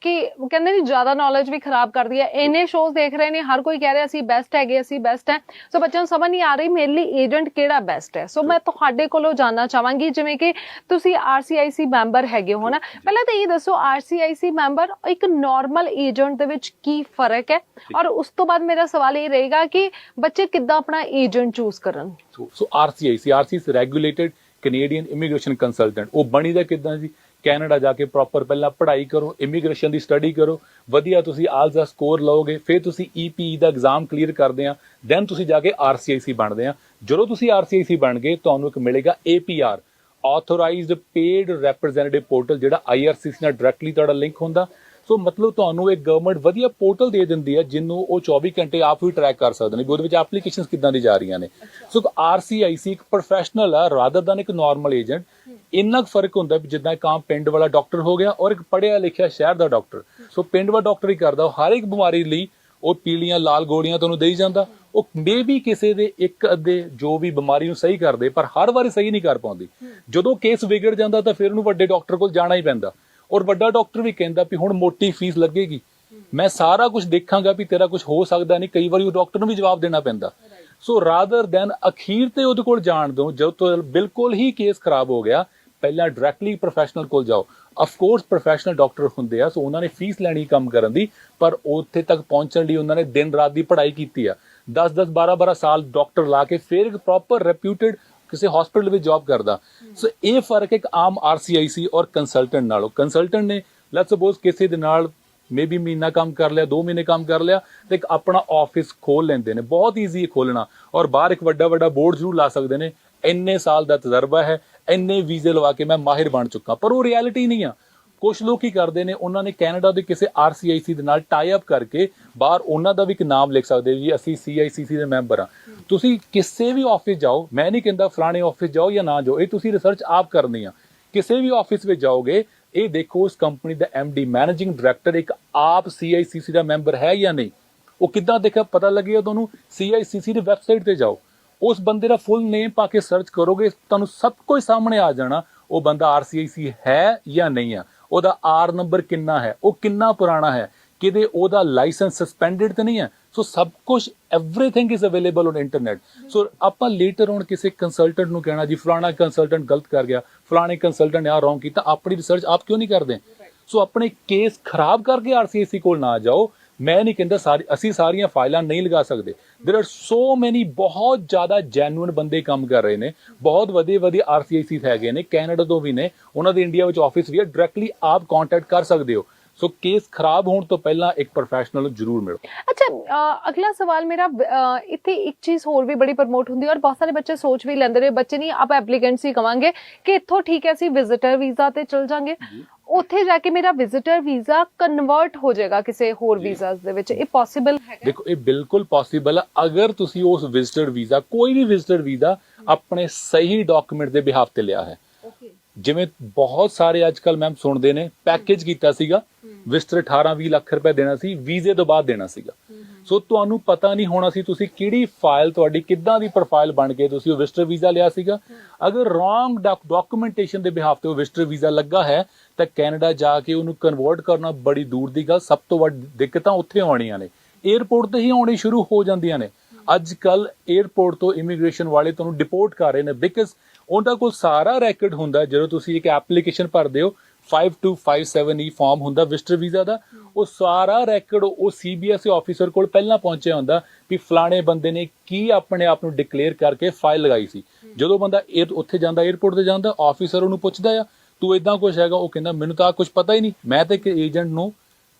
ਕਿ ਕਹਿੰਦੇ ਨਹੀਂ ਜ਼ਿਆਦਾ ਨੌਲੇਜ ਵੀ ਖਰਾਬ ਕਰਦੀ ਹੈ। ਇੰਨੇ ਸ਼ੋਜ਼ ਦੇਖ ਰਹੇ ਨੇ ਹਰ ਕੋਈ ਕਹਿ ਰਿਹਾ ਅਸੀਂ ਬੈਸਟ ਹੈਗੇ ਅਸੀਂ ਬੈਸਟ ਹੈ। ਸੋ ਬੱਚਿਆਂ ਨੂੰ ਸਮਝ ਨਹੀਂ ਆ ਰਹੀ ਮੇਰੇ ਲਈ ਏਜੰਟ ਕਿਹੜਾ ਬੈਸਟ ਹੈ? ਸੋ ਮੈਂ ਤੁਹਾਡੇ ਕੋਲੋਂ ਜਾਨਣਾ ਚਾਹਾਂਗੀ ਜਿਵੇਂ ਕਿ ਤੁਸੀਂ ਆਰਸੀਆਈਸੀ ਮੈਂਬਰ ਹੈਗੇ ਹੋ ਨਾ। ਪਹਿਲਾਂ ਤਾਂ ਇਹ ਦੱਸੋ ਆਰਸੀਆਈਸੀ ਮੈਂਬਰ ਇੱਕ ਨਾਰਮਲ ਏਜੰਟ ਦੇ ਵਿੱਚ ਕੀ ਫ਼ਰਕ ਹੈ? ਔਰ ਉਸ ਤੋਂ ਬਾਅਦ ਮੇਰਾ ਸਵਾਲ ਇਹ ਰਹੇਗਾ ਕਿ ਬੱਚੇ ਕਿੱਦਾਂ ਆਪਣਾ ਏਜੰਟ ਚੂਜ਼ ਕਰਨ?
So RCIC RCI regulated Canadian immigration consultant ਉਹ ਬਣੀ ਦਾ ਕਿਦਾਂ ਜੀ? ਕੈਨੇਡਾ ਜਾ ਕੇ ਪ੍ਰੋਪਰ ਪਹਿਲਾਂ ਪੜ੍ਹਾਈ ਕਰੋ ਇਮੀਗ੍ਰੇਸ਼ਨ ਦੀ ਸਟੱਡੀ ਕਰੋ, ਵਧੀਆ ਤੁਸੀਂ ਆਲਸ ਦਾ ਸਕੋਰ ਲਓਗੇ, ਫਿਰ ਤੁਸੀਂ ਈਪੀ ਦਾ ਐਗਜ਼ਾਮ ਕਲੀਅਰ ਕਰਦੇ ਆ ਦੈਨ ਤੁਸੀਂ ਜਾ ਕੇ ਆਰਸੀਆਈਸੀ ਬਣਦੇ ਆ। ਜਦੋਂ ਤੁਸੀਂ ਆਰਸੀਆਈਸੀ ਬਣ ਗਏ, ਤੁਹਾਨੂੰ ਇੱਕ ਮਿਲੇਗਾ APR authorized paid representative portal ਜਿਹੜਾ ਆਈਆਰਸੀਸੀ ਨਾਲ ਡਾਇਰੈਕਟਲੀ ਤੁਹਾਡਾ ਲਿੰਕ ਹੁੰਦਾ। ਸੋ ਮਤਲਬ ਤੁਹਾਨੂੰ ਇੱਕ ਗਵਰਨਮੈਂਟ ਵਧੀਆ ਪੋਰਟਲ ਦੇ ਦਿੰਦੀ ਹੈ ਜਿਹਨੂੰ ਉਹ 24 ਘੰਟੇ ਆਪ ਵੀ ਟਰੈਕ ਕਰ ਸਕਦੇ ਨੇ ਉਹਦੇ ਵਿੱਚ ਐਪਲੀਕੇਸ਼ਨਸ ਕਿੱਦਾਂ ਦੀ ਜਾ ਰਹੀਆਂ ਨੇ। ਸੋ ਆਰਸੀਆਈਸੀ ਇੱਕ ਪ੍ਰੋਫੈਸ਼ਨਲ ਆ ਰਾਦਰ ਦਨ ਇੱਕ ਨਾਰਮਲ ਏਜੰਟ ਇੰਨਾ ਕੁ ਫ਼ਰਕ ਹੁੰਦਾ ਵੀ ਜਿੱਦਾਂ ਇੱਕ ਆਮ ਪਿੰਡ ਵਾਲਾ ਡਾਕਟਰ ਹੋ ਗਿਆ ਔਰ ਇੱਕ ਪੜ੍ਹਿਆ ਲਿਖਿਆ ਸ਼ਹਿਰ ਦਾ ਡਾਕਟਰ ਸੋ ਪਿੰਡ ਵਾਲਾ ਡਾਕਟਰ ਹੀ ਕਰਦਾ ਹਰ ਇੱਕ ਬਿਮਾਰੀ ਲਈ ਉਹ ਪੀਲੀਆਂ ਲਾਲ ਗੋਲੀਆਂ ਤੁਹਾਨੂੰ ਦੇਈ ਜਾਂਦਾ। ਉਹ ਮੇ ਵੀ ਕਿਸੇ ਦੇ ਇੱਕ ਅੱਧੇ ਜੋ ਵੀ ਬਿਮਾਰੀ ਨੂੰ ਸਹੀ ਕਰਦੇ ਪਰ ਹਰ ਵਾਰੀ ਸਹੀ ਨਹੀਂ ਕਰ ਪਾਉਂਦੀ। ਜਦੋਂ ਕੇਸ ਵਿਗੜ ਜਾਂਦਾ ਤਾਂ ਫਿਰ ਉਹਨੂੰ ਵੱਡੇ ਡਾਕਟਰ ਕੋਲ ਜਾਣਾ ਹੀ ਪੈਂਦਾ। ਔਰ ਵੱਡਾ ਡਾਕਟਰ ਵੀ ਕਹਿੰਦਾ ਵੀ ਹੁਣ ਮੋਟੀ ਫੀਸ ਲੱਗੇਗੀ। ਮੈਂ ਸਾਰਾ ਕੁਝ ਦੇਖਾਂਗਾ ਵੀ ਤੇਰਾ ਕੁਝ ਹੋ ਸਕਦਾ ਨਹੀਂ, ਕਈ ਵਾਰੀ ਉਹ ਡਾਕਟਰ ਨੂੰ ਵੀ ਜਵਾਬ ਦੇਣਾ ਪੈਂਦਾ। ਸੋ ਰਾਦਰ ਦੈਨ ਅਖੀਰ ਤੇ ਉਹਦੇ ਕੋਲ ਜਾਣ ਦੋ, ਜਦੋਂ ਤੋਂ ਬਿਲਕੁਲ ਹੀ ਕੇਸ ਖਰਾਬ ਹੋ ਗਿਆ, ਪਹਿਲਾਂ ਡਾਇਰੈਕਟਲੀ ਪ੍ਰੋਫੈਸ਼ਨਲ ਕੋਲ ਜਾਓ। ਆਫ ਕੋਰਸ ਪ੍ਰੋਫੈਸ਼ਨਲ ਡਾਕਟਰ ਹੁੰਦੇ ਆ ਸੋ ਉਹਨਾਂ ਨੇ ਫੀਸ ਲੈਣੀ ਕੰਮ ਕਰਨ ਦੀ, ਪਰ ਉੱਥੇ ਤੱਕ ਪਹੁੰਚਣ ਲਈ ਉਹਨਾਂ ਨੇ ਦਿਨ ਰਾਤ ਦੀ ਪੜ੍ਹਾਈ ਕੀਤੀ ਆ। 10 10 12 12 ਸਾਲ ਡਾਕਟਰ ਲਾ ਕੇ ਫਿਰ ਇੱਕ ਪ੍ਰੋਪਰ ਰੈਪਿਊਟਡ ਕਿਸੇ ਹਸਪੀਟਲ ਵਿੱਚ ਜੌਬ ਕਰਦਾ। ਸੋ ਇਹ ਫ਼ਰਕ ਇੱਕ ਆਮ ਆਰਸੀਆਈਸੀ ਔਰ ਕੰਸਲਟੈਂਟ ਨਾਲੋਂ। ਕੰਸਲਟੈਂਟ ਨੇ ਲੈਟਸ ਸਪੋਜ਼ ਕਿਸੇ ਦੇ ਨਾਲ ਮੇਬੀ ਮਹੀਨਾ ਕੰਮ ਕਰ ਲਿਆ 2 ਮਹੀਨੇ ਕੰਮ ਕਰ ਲਿਆ, ਤੇ ਇੱਕ ਆਪਣਾ ਆਫਿਸ ਖੋਲ ਲੈਂਦੇ ਨੇ। ਬਹੁਤ ਈਜ਼ੀ ਹੈ ਖੋਲਣਾ ਔਰ ਬਾਹਰ ਇੱਕ ਵੱਡਾ ਵੱਡਾ ਬੋਰਡ ਜ਼ਰੂਰ ਲਾ ਸਕਦੇ ਨੇ। ਇੰਨੇ ਸਾਲ ਦਾ ਤਜਰਬਾ ਹੈ, ਇੰਨੇ ਵੀਜ਼ੇ ਲਵਾ ਕੇ ਮੈਂ ਮਾਹਿਰ ਬਣ ਚੁੱਕਾ। ਪਰ ਉਹ ਰਿਐਲਿਟੀ ਨਹੀਂ ਆ। ਕੁਝ ਲੋਕ ਕੀ ਕਰਦੇ ਨੇ, ਉਹਨਾਂ ਨੇ ਕੈਨੇਡਾ ਦੇ ਕਿਸੇ ਆਰਸੀਆਈਸੀ ਦੇ ਨਾਲ ਟਾਈ ਅਪ ਕਰਕੇ ਬਾਹਰ ਉਹਨਾਂ ਦਾ ਵੀ ਇੱਕ ਨਾਮ ਲਿਖ ਸਕਦੇ ਜੀ ਅਸੀਂ ਸੀਆਈਸੀਸੀ ਦੇ ਮੈਂਬਰ ਆ ਤੁਸੀਂ ਕਿਸੇ ਵੀ ਆਫਿਸ ਜਾਓ, ਮੈਂ ਨਹੀਂ ਕਹਿੰਦਾ ਫਲਾਣੇ ਆਫਿਸ ਜਾਓ ਜਾਂ ਨਾ ਜਾਓ, ਇਹ ਤੁਸੀਂ ਰਿਸਰਚ ਆਪ ਕਰਨੀ ਆ। ਕਿਸੇ ਵੀ ਆਫਿਸ ਵਿੱਚ ਜਾਓਗੇ, ਇਹ ਦੇਖੋ ਉਸ ਕੰਪਨੀ ਦਾ ਡੀ ਮੈਨੇਜਿੰਗ ਡਾਇਰੈਕਟਰ ਇੱਕ ਆਪ ਸੀਆਈਸੀਸੀ ਦਾ ਮੈਂਬਰ ਹੈ ਜਾਂ ਨਹੀਂ। ਉਹ ਕਿੱਦਾਂ ਦੇਖਿਆ, ਪਤਾ ਲੱਗੇਗਾ ਤੁਹਾਨੂੰ? ਸੀਆਈਸੀਸੀ ਦੀ ਵੈਬਸਾਈਟ ਤੇ ਜਾਓ। ਉਸ ਬੰਦੇ ਦਾ ਫੁੱਲ ਨੇਮ ਪਾ ਕੇ ਸਰਚ ਕਰੋਗੇ, ਤੁਹਾਨੂੰ ਸਭ ਕੁਝ ਸਾਹਮਣੇ ਆ ਜਾਣਾ, ਉਹ ਬੰਦਾ ਆਰਸੀਆਈਸੀ ਹੈ ਜਾਂ ਨਹੀਂ ਆ। ਉਹਦਾ ਆਰ ਨੰਬਰ ਕਿੰਨਾ ਹੈ ਉਹ ਕਿੰਨਾ ਪੁਰਾਣਾ ਹੈ ਕਿਤੇ ਉਹਦਾ ਲਾਇਸੈਂਸ ਸਸਪੈਂਡਡ ਤੇ ਨਹੀਂ ਹੈ ਸੋ ਸਭ ਕੁਝ everything is available on internet so ਆਪਾਂ ਲੇਟਰ ਔਨ ਕਿਸੇ ਕੰਸਲਟੈਂਟ ਨੂੰ ਕਹਿਣਾ ਜੀ ਫਲਾਣਾ ਕੰਸਲਟੈਂਟ ਗਲਤ ਕਰ ਗਿਆ ਫਲਾਣੇ ਕੰਸਲਟੈਂਟ ਨੇ ਆ ਰੋਂਗ ਕੀਤਾ ਆਪਣੀ ਰਿਸਰਚ ਆਪ ਕਿਉਂ ਨਹੀਂ ਕਰਦੇ ਸੋ ਆਪਣੇ ਕੇਸ ਖਰਾਬ ਕਰਕੇ ਆਰਸੀਆਈਸੀ ਕੋਲ ਨਾ ਜਾਓ ਮੈਂ ਨਹੀਂ ਕਹਿੰਦਾ ਸਾਰੀ ਅਸੀਂ ਸਾਰੀਆਂ ਫਾਈਲਾਂ ਨਹੀਂ ਲਗਾ ਸਕਦੇ देयर ਆਰ ਸੋ ਮੈਨੀ ਬਹੁਤ ਜ਼ਿਆਦਾ ਜੈਨੂਇਨ ਬੰਦੇ ਕੰਮ ਕਰ ਰਹੇ ਨੇ ਬਹੁਤ ਵਧੀਆ ਵਧੀਆ ਆਰਸੀਆਈਸੀ ਹੈਗੇ ਨੇ ਕੈਨੇਡਾ ਤੋਂ ਵੀ ਨੇ ਉਹਨਾਂ ਦੇ ਇੰਡੀਆ ਵਿੱਚ ਆਫਿਸ ਵੀ ਹੈ ਡਾਇਰੈਕਟਲੀ ਆਪ ਕੰਟੈਕਟ ਕਰ ਸਕਦੇ ਹੋ ਸੋ ਕੇਸ ਖਰਾਬ ਹੋਣ ਤੋਂ ਪਹਿਲਾਂ ਇੱਕ ਪ੍ਰੋਫੈਸ਼ਨਲ ਨੂੰ ਜ਼ਰੂਰ ਮਿਲੋ
ਅੱਛਾ ਅਹ ਅਗਲਾ ਸਵਾਲ ਮੇਰਾ ਅਹ ਇੱਥੇ ਇੱਕ ਚੀਜ਼ ਹੋਰ ਵੀ ਬੜੀ ਪ੍ਰਮੋਟ ਹੁੰਦੀ ਹੈ ਔਰ ਬਹੁਤ ਸਾਰੇ ਬੱਚੇ ਸੋਚ ਵੀ ਲੈਂਦੇ ਨੇ ਬੱਚੇ ਨਹੀਂ ਆਪ ਐਪਲੀਕੈਂਟਸ ਹੀ ਕਵਾਂਗੇ ਕਿ ਇੱਥੋਂ ਠੀਕ ਹੈ ਅਸੀਂ ਵਿਜ਼ਿਟਰ ਵੀਜ਼ਾ ਤੇ ਚਲ ਜਾਾਂਗੇ ਉੱਥੇ ਜਾ ਕੇ ਮੇਰਾ ਵਿਜ਼ਿਟਰ ਵੀਜ਼ਾ ਕਨਵਰਟ ਹੋ ਜਾਏਗਾ ਕਿਸੇ ਹੋਰ ਵੀਜ਼ਾਸ ਦੇ ਵਿੱਚ। ਇਹ ਪੋਸੀਬਲ ਹੈਗਾ।
ਦੇਖੋ ਇਹ ਬਿਲਕੁਲ ਪੋਸੀਬਲ ਹੈ ਅਗਰ ਤੁਸੀਂ ਉਸ ਵਿਜ਼ਟਰ ਵੀਜ਼ਾ ਕੋਈ ਵੀ ਵਿਜ਼ਟਰ ਵੀਜ਼ਾ ਆਪਣੇ ਸਹੀ ਡਾਕੂਮੈਂਟ ਦੇ ਬਿਹਾਫ ਤੇ ਲਿਆ ਹੈ। ਜਿਵੇਂ ਬਹੁਤ ਸਾਰੇ ਅੱਜਕੱਲ ਮੈਮ ਸੁਣਦੇ ਨੇ ਪੈਕੇਜ ਕੀਤਾ ਸੀਗਾ। ਵਿਸਟਰ 18 20 ਲੱਖ ਰੁਪਏ ਦੇਣਾ ਸੀ ਵੀਜ਼ੇ ਤੋਂ ਬਾਅਦ ਦੇਣਾ ਸੀਗਾ। ਸੋ ਤੁਹਾਨੂੰ ਪਤਾ ਨਹੀਂ ਹੋਣਾ ਸੀ ਤੁਸੀਂ ਕਿਹੜੀ ਫਾਈਲ ਤੁਹਾਡੀ ਕਿੱਦਾਂ ਦੀ ਪ੍ਰੋਫਾਈਲ ਬਣ ਕੇ ਤੁਸੀਂ ਉਹ ਵਿਜ਼ਟਰ ਵੀਜ਼ਾ ਲਿਆ ਸੀਗਾ। ਅਗਰ ਰੋਂਗ ਡਾਕੂਮੈਂਟੇਸ਼ਨ ਦੇ ਬਿਹਾਫ ਤੇ ਉਹ ਵਿਜ਼ਟਰ ਵੀਜ਼ਾ ਲੱਗਾ ਹੈ, ਤਾਂ ਕੈਨੇਡਾ ਜਾ ਕੇ ਉਹਨੂੰ ਕਨਵਰਟ ਕਰਨਾ ਬੜੀ ਦੂਰ ਦੀ ਗੱਲ। ਸਭ ਤੋਂ ਵੱਡੀ ਦਿੱਕਤਾਂ ਉੱਥੇ ਆਉਣੀਆਂ ਨੇ। 에ਅਰਪੋਰਟ ਤੇ ਹੀ ਆਉਣੀ ਸ਼ੁਰੂ ਹੋ ਜਾਂਦੀਆਂ ਨੇ। ਅੱਜ ਕੱਲ 에ਅਰਪੋਰਟ ਤੋਂ ਇਮੀਗ੍ਰੇਸ਼ਨ ਵਾਲੇ ਤੁਹਾਨੂੰ ਡਿਪੋਰਟ ਕਰ ਰਹੇ ਨੇ ਬਿਕਾਜ਼ ਉਹਨਾਂ ਕੋਲ ਸਾਰਾ ਰੈਕੋਰਡ ਹੁੰਦਾ ਜਦੋਂ ਤੁਸੀਂ ਇੱਕ ਐਪਲੀਕੇਸ਼ਨ ਭਰਦੇ ਹੋ 5257 ਈ ਫਾਰਮ ਹੁੰਦਾ ਵਿਜ਼ਟਰ ਵੀਜ਼ਾ ਦਾ, ਉਹ ਸਾਰਾ ਰੈਕੋਰਡ ਉਹ ਸੀਬੀਐਸਈ ਆਫੀਸਰ ਕੋਲ ਪਹਿਲਾਂ ਪਹੁੰਚਿਆ ਹੁੰਦਾ ਵੀ ਫਲਾਣੇ ਬੰਦੇ ਨੇ ਕੀ ਆਪਣੇ ਆਪ ਨੂੰ ਡਿਕਲੇਅਰ ਕਰਕੇ ਫਾਈਲ ਲਗਾਈ ਸੀ। ਜਦੋਂ ਬੰਦਾ 에ਅਰ ਉੱਥੇ ਜਾਂਦਾ 에ਅਰਪੋਰਟ ਤੇ ਜਾਂਦਾ ਆਫੀਸਰ ਉਹਨੂੰ ਪੁੱਛਦਾ ਆ, ਤੂੰ ਇਦਾਂ ਕੁਝ ਹੈਗਾ? ਉਹ ਕਹਿੰਦਾ, ਮੈਨੂੰ ਤਾਂ ਕੁਝ ਪਤਾ ਹੀ ਨਹੀਂ। ਮੈਂ ਤਾਂ ਇੱਕ ਏਜੰਟ ਨੂੰ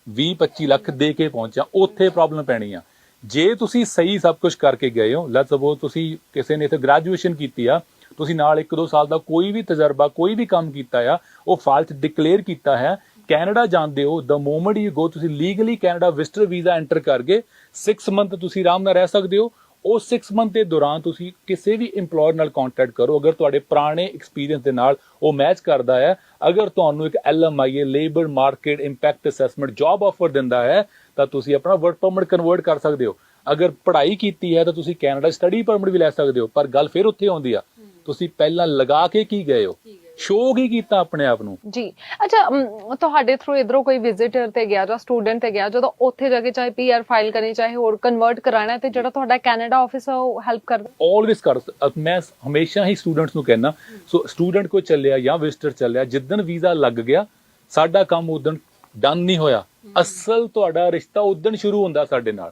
20 25 ਲੱਖ ਦੇ ਕੇ ਪਹੁੰਚਿਆ। ਉੱਥੇ ਪ੍ਰੋਬਲਮ ਪੈਣੀ ਆ। ਜੇ ਤੁਸੀਂ ਸਹੀ ਸਭ ਕੁਝ ਕਰਕੇ ਗਏ ਹੋ ਲੈਟਸ ਸਪੋਜ਼ ਤੁਸੀਂ ਕਿਸੇ ਨੇ ਇੱਥੇ ਗ੍ਰੈਜੂਏਸ਼ਨ ਕੀਤੀ ਆ ਤੁਸੀਂ ਨਾਲ 1-2 ਸਾਲ ਦਾ ਕੋਈ ਵੀ ਤਜਰਬਾ, ਕੋਈ ਵੀ ਕੰਮ ਕੀਤਾ ਆ, ਉਹ ਫਾਈਲ 'ਚ ਡਿਕਲੇਅਰ ਕੀਤਾ ਹੈ। ਕੈਨੇਡਾ ਜਾਂਦੇ ਹੋ ਦ ਮੋਮੈਂਟ ਯੂ ਗੋ ਤੁਸੀਂ legally Canada visitor visa enter ਕਰਕੇ 6 ਮੰਥ ਤੁਸੀਂ ਆਰਾਮ ਨਾਲ ਰਹਿ ਸਕਦੇ ਹੋ। ਉਹ 6 ਮੰਥ ਦੇ ਦੌਰਾਨ ਤੁਸੀਂ ਕਿਸੇ ਵੀ EMPLOYER ਨਾਲ ਕੰਟੈਕਟ ਕਰੋ। ਅਗਰ ਤੁਹਾਡੇ ਪੁਰਾਣੇ ਐਕਸਪੀਰੀਅੰਸ ਦੇ ਨਾਲ ਉਹ ਮੈਚ ਕਰਦਾ ਹੈ, ਅਗਰ ਤੁਹਾਨੂੰ ਇੱਕ LMIA labour market impact assessment job offer ਦਿੰਦਾ ਹੈ, ਤਾਂ ਤੁਸੀਂ ਆਪਣਾ ਵਰਕ ਪਰਮਿਟ ਕਨਵਰਟ ਕਰ ਸਕਦੇ ਹੋ। ਅਗਰ ਪੜ੍ਹਾਈ ਕੀਤੀ ਹੈ, ਤਾਂ ਤੁਸੀਂ ਕੈਨੇਡਾ ਸਟੱਡੀ ਪਰਮਿਟ ਵੀ ਲੈ ਸਕਦੇ ਹੋ। ਪਰ ਗੱਲ ਫਿਰ ਉੱਥੇ ਆਉਂਦੀ ਆ ਤੁਸੀਂ ਪਹਿਲਾਂ ਲਗਾ ਕੇ ਕੀ ਗਏ ਹੋ? ਸ਼ੋਅ ਕੀ ਕੀਤਾ ਆਪਣੇ ਆਪ ਨੂੰ?
ਜੀ। ਅੱਛਾ ਤੁਹਾਡੇ ਥਰੂ ਇਧਰੋਂ ਕੋਈ ਵਿਜ਼ਿਟਰ ਤੇ ਗਿਆ ਜਾਂ ਸਟੂਡੈਂਟ ਤੇ ਗਿਆ ਜਦੋਂ ਉੱਥੇ ਜਾ ਕੇ ਚਾਹੇ ਪੀਆਰ ਫਾਈਲ ਕਰਨੀ ਚਾਹੇ ਹੋਰ ਕਨਵਰਟ ਕਰਾਣਾ ਤੇ ਜਿਹੜਾ ਤੁਹਾਡਾ ਕੈਨੇਡਾ ਆਫਿਸ ਆ ਉਹ ਹੈਲਪ ਕਰਦਾ?
ਆਲਵੇਸ ਕਰ ਮੈਂ ਹਮੇਸ਼ਾ ਹੀ ਸਟੂਡੈਂਟਸ ਨੂੰ ਕਹਿੰਦਾ ਸੋ ਸਟੂਡੈਂਟ ਕੋ ਚੱਲਿਆ ਜਾਂ ਵਿਜ਼ਟਰ ਚੱਲਿਆ ਜਿੱਦਣ ਵੀਜ਼ਾ ਲੱਗ ਗਿਆ ਸਾਡਾ ਕੰਮ ਉਦੋਂ ਡਨ ਨਹੀਂ ਹੋਇਆ। ਅਸਲ ਤੁਹਾਡਾ ਰਿਸ਼ਤਾ ਉਦੋਂ ਸ਼ੁਰੂ ਹੁੰਦਾ ਸਾਡੇ ਨਾਲ।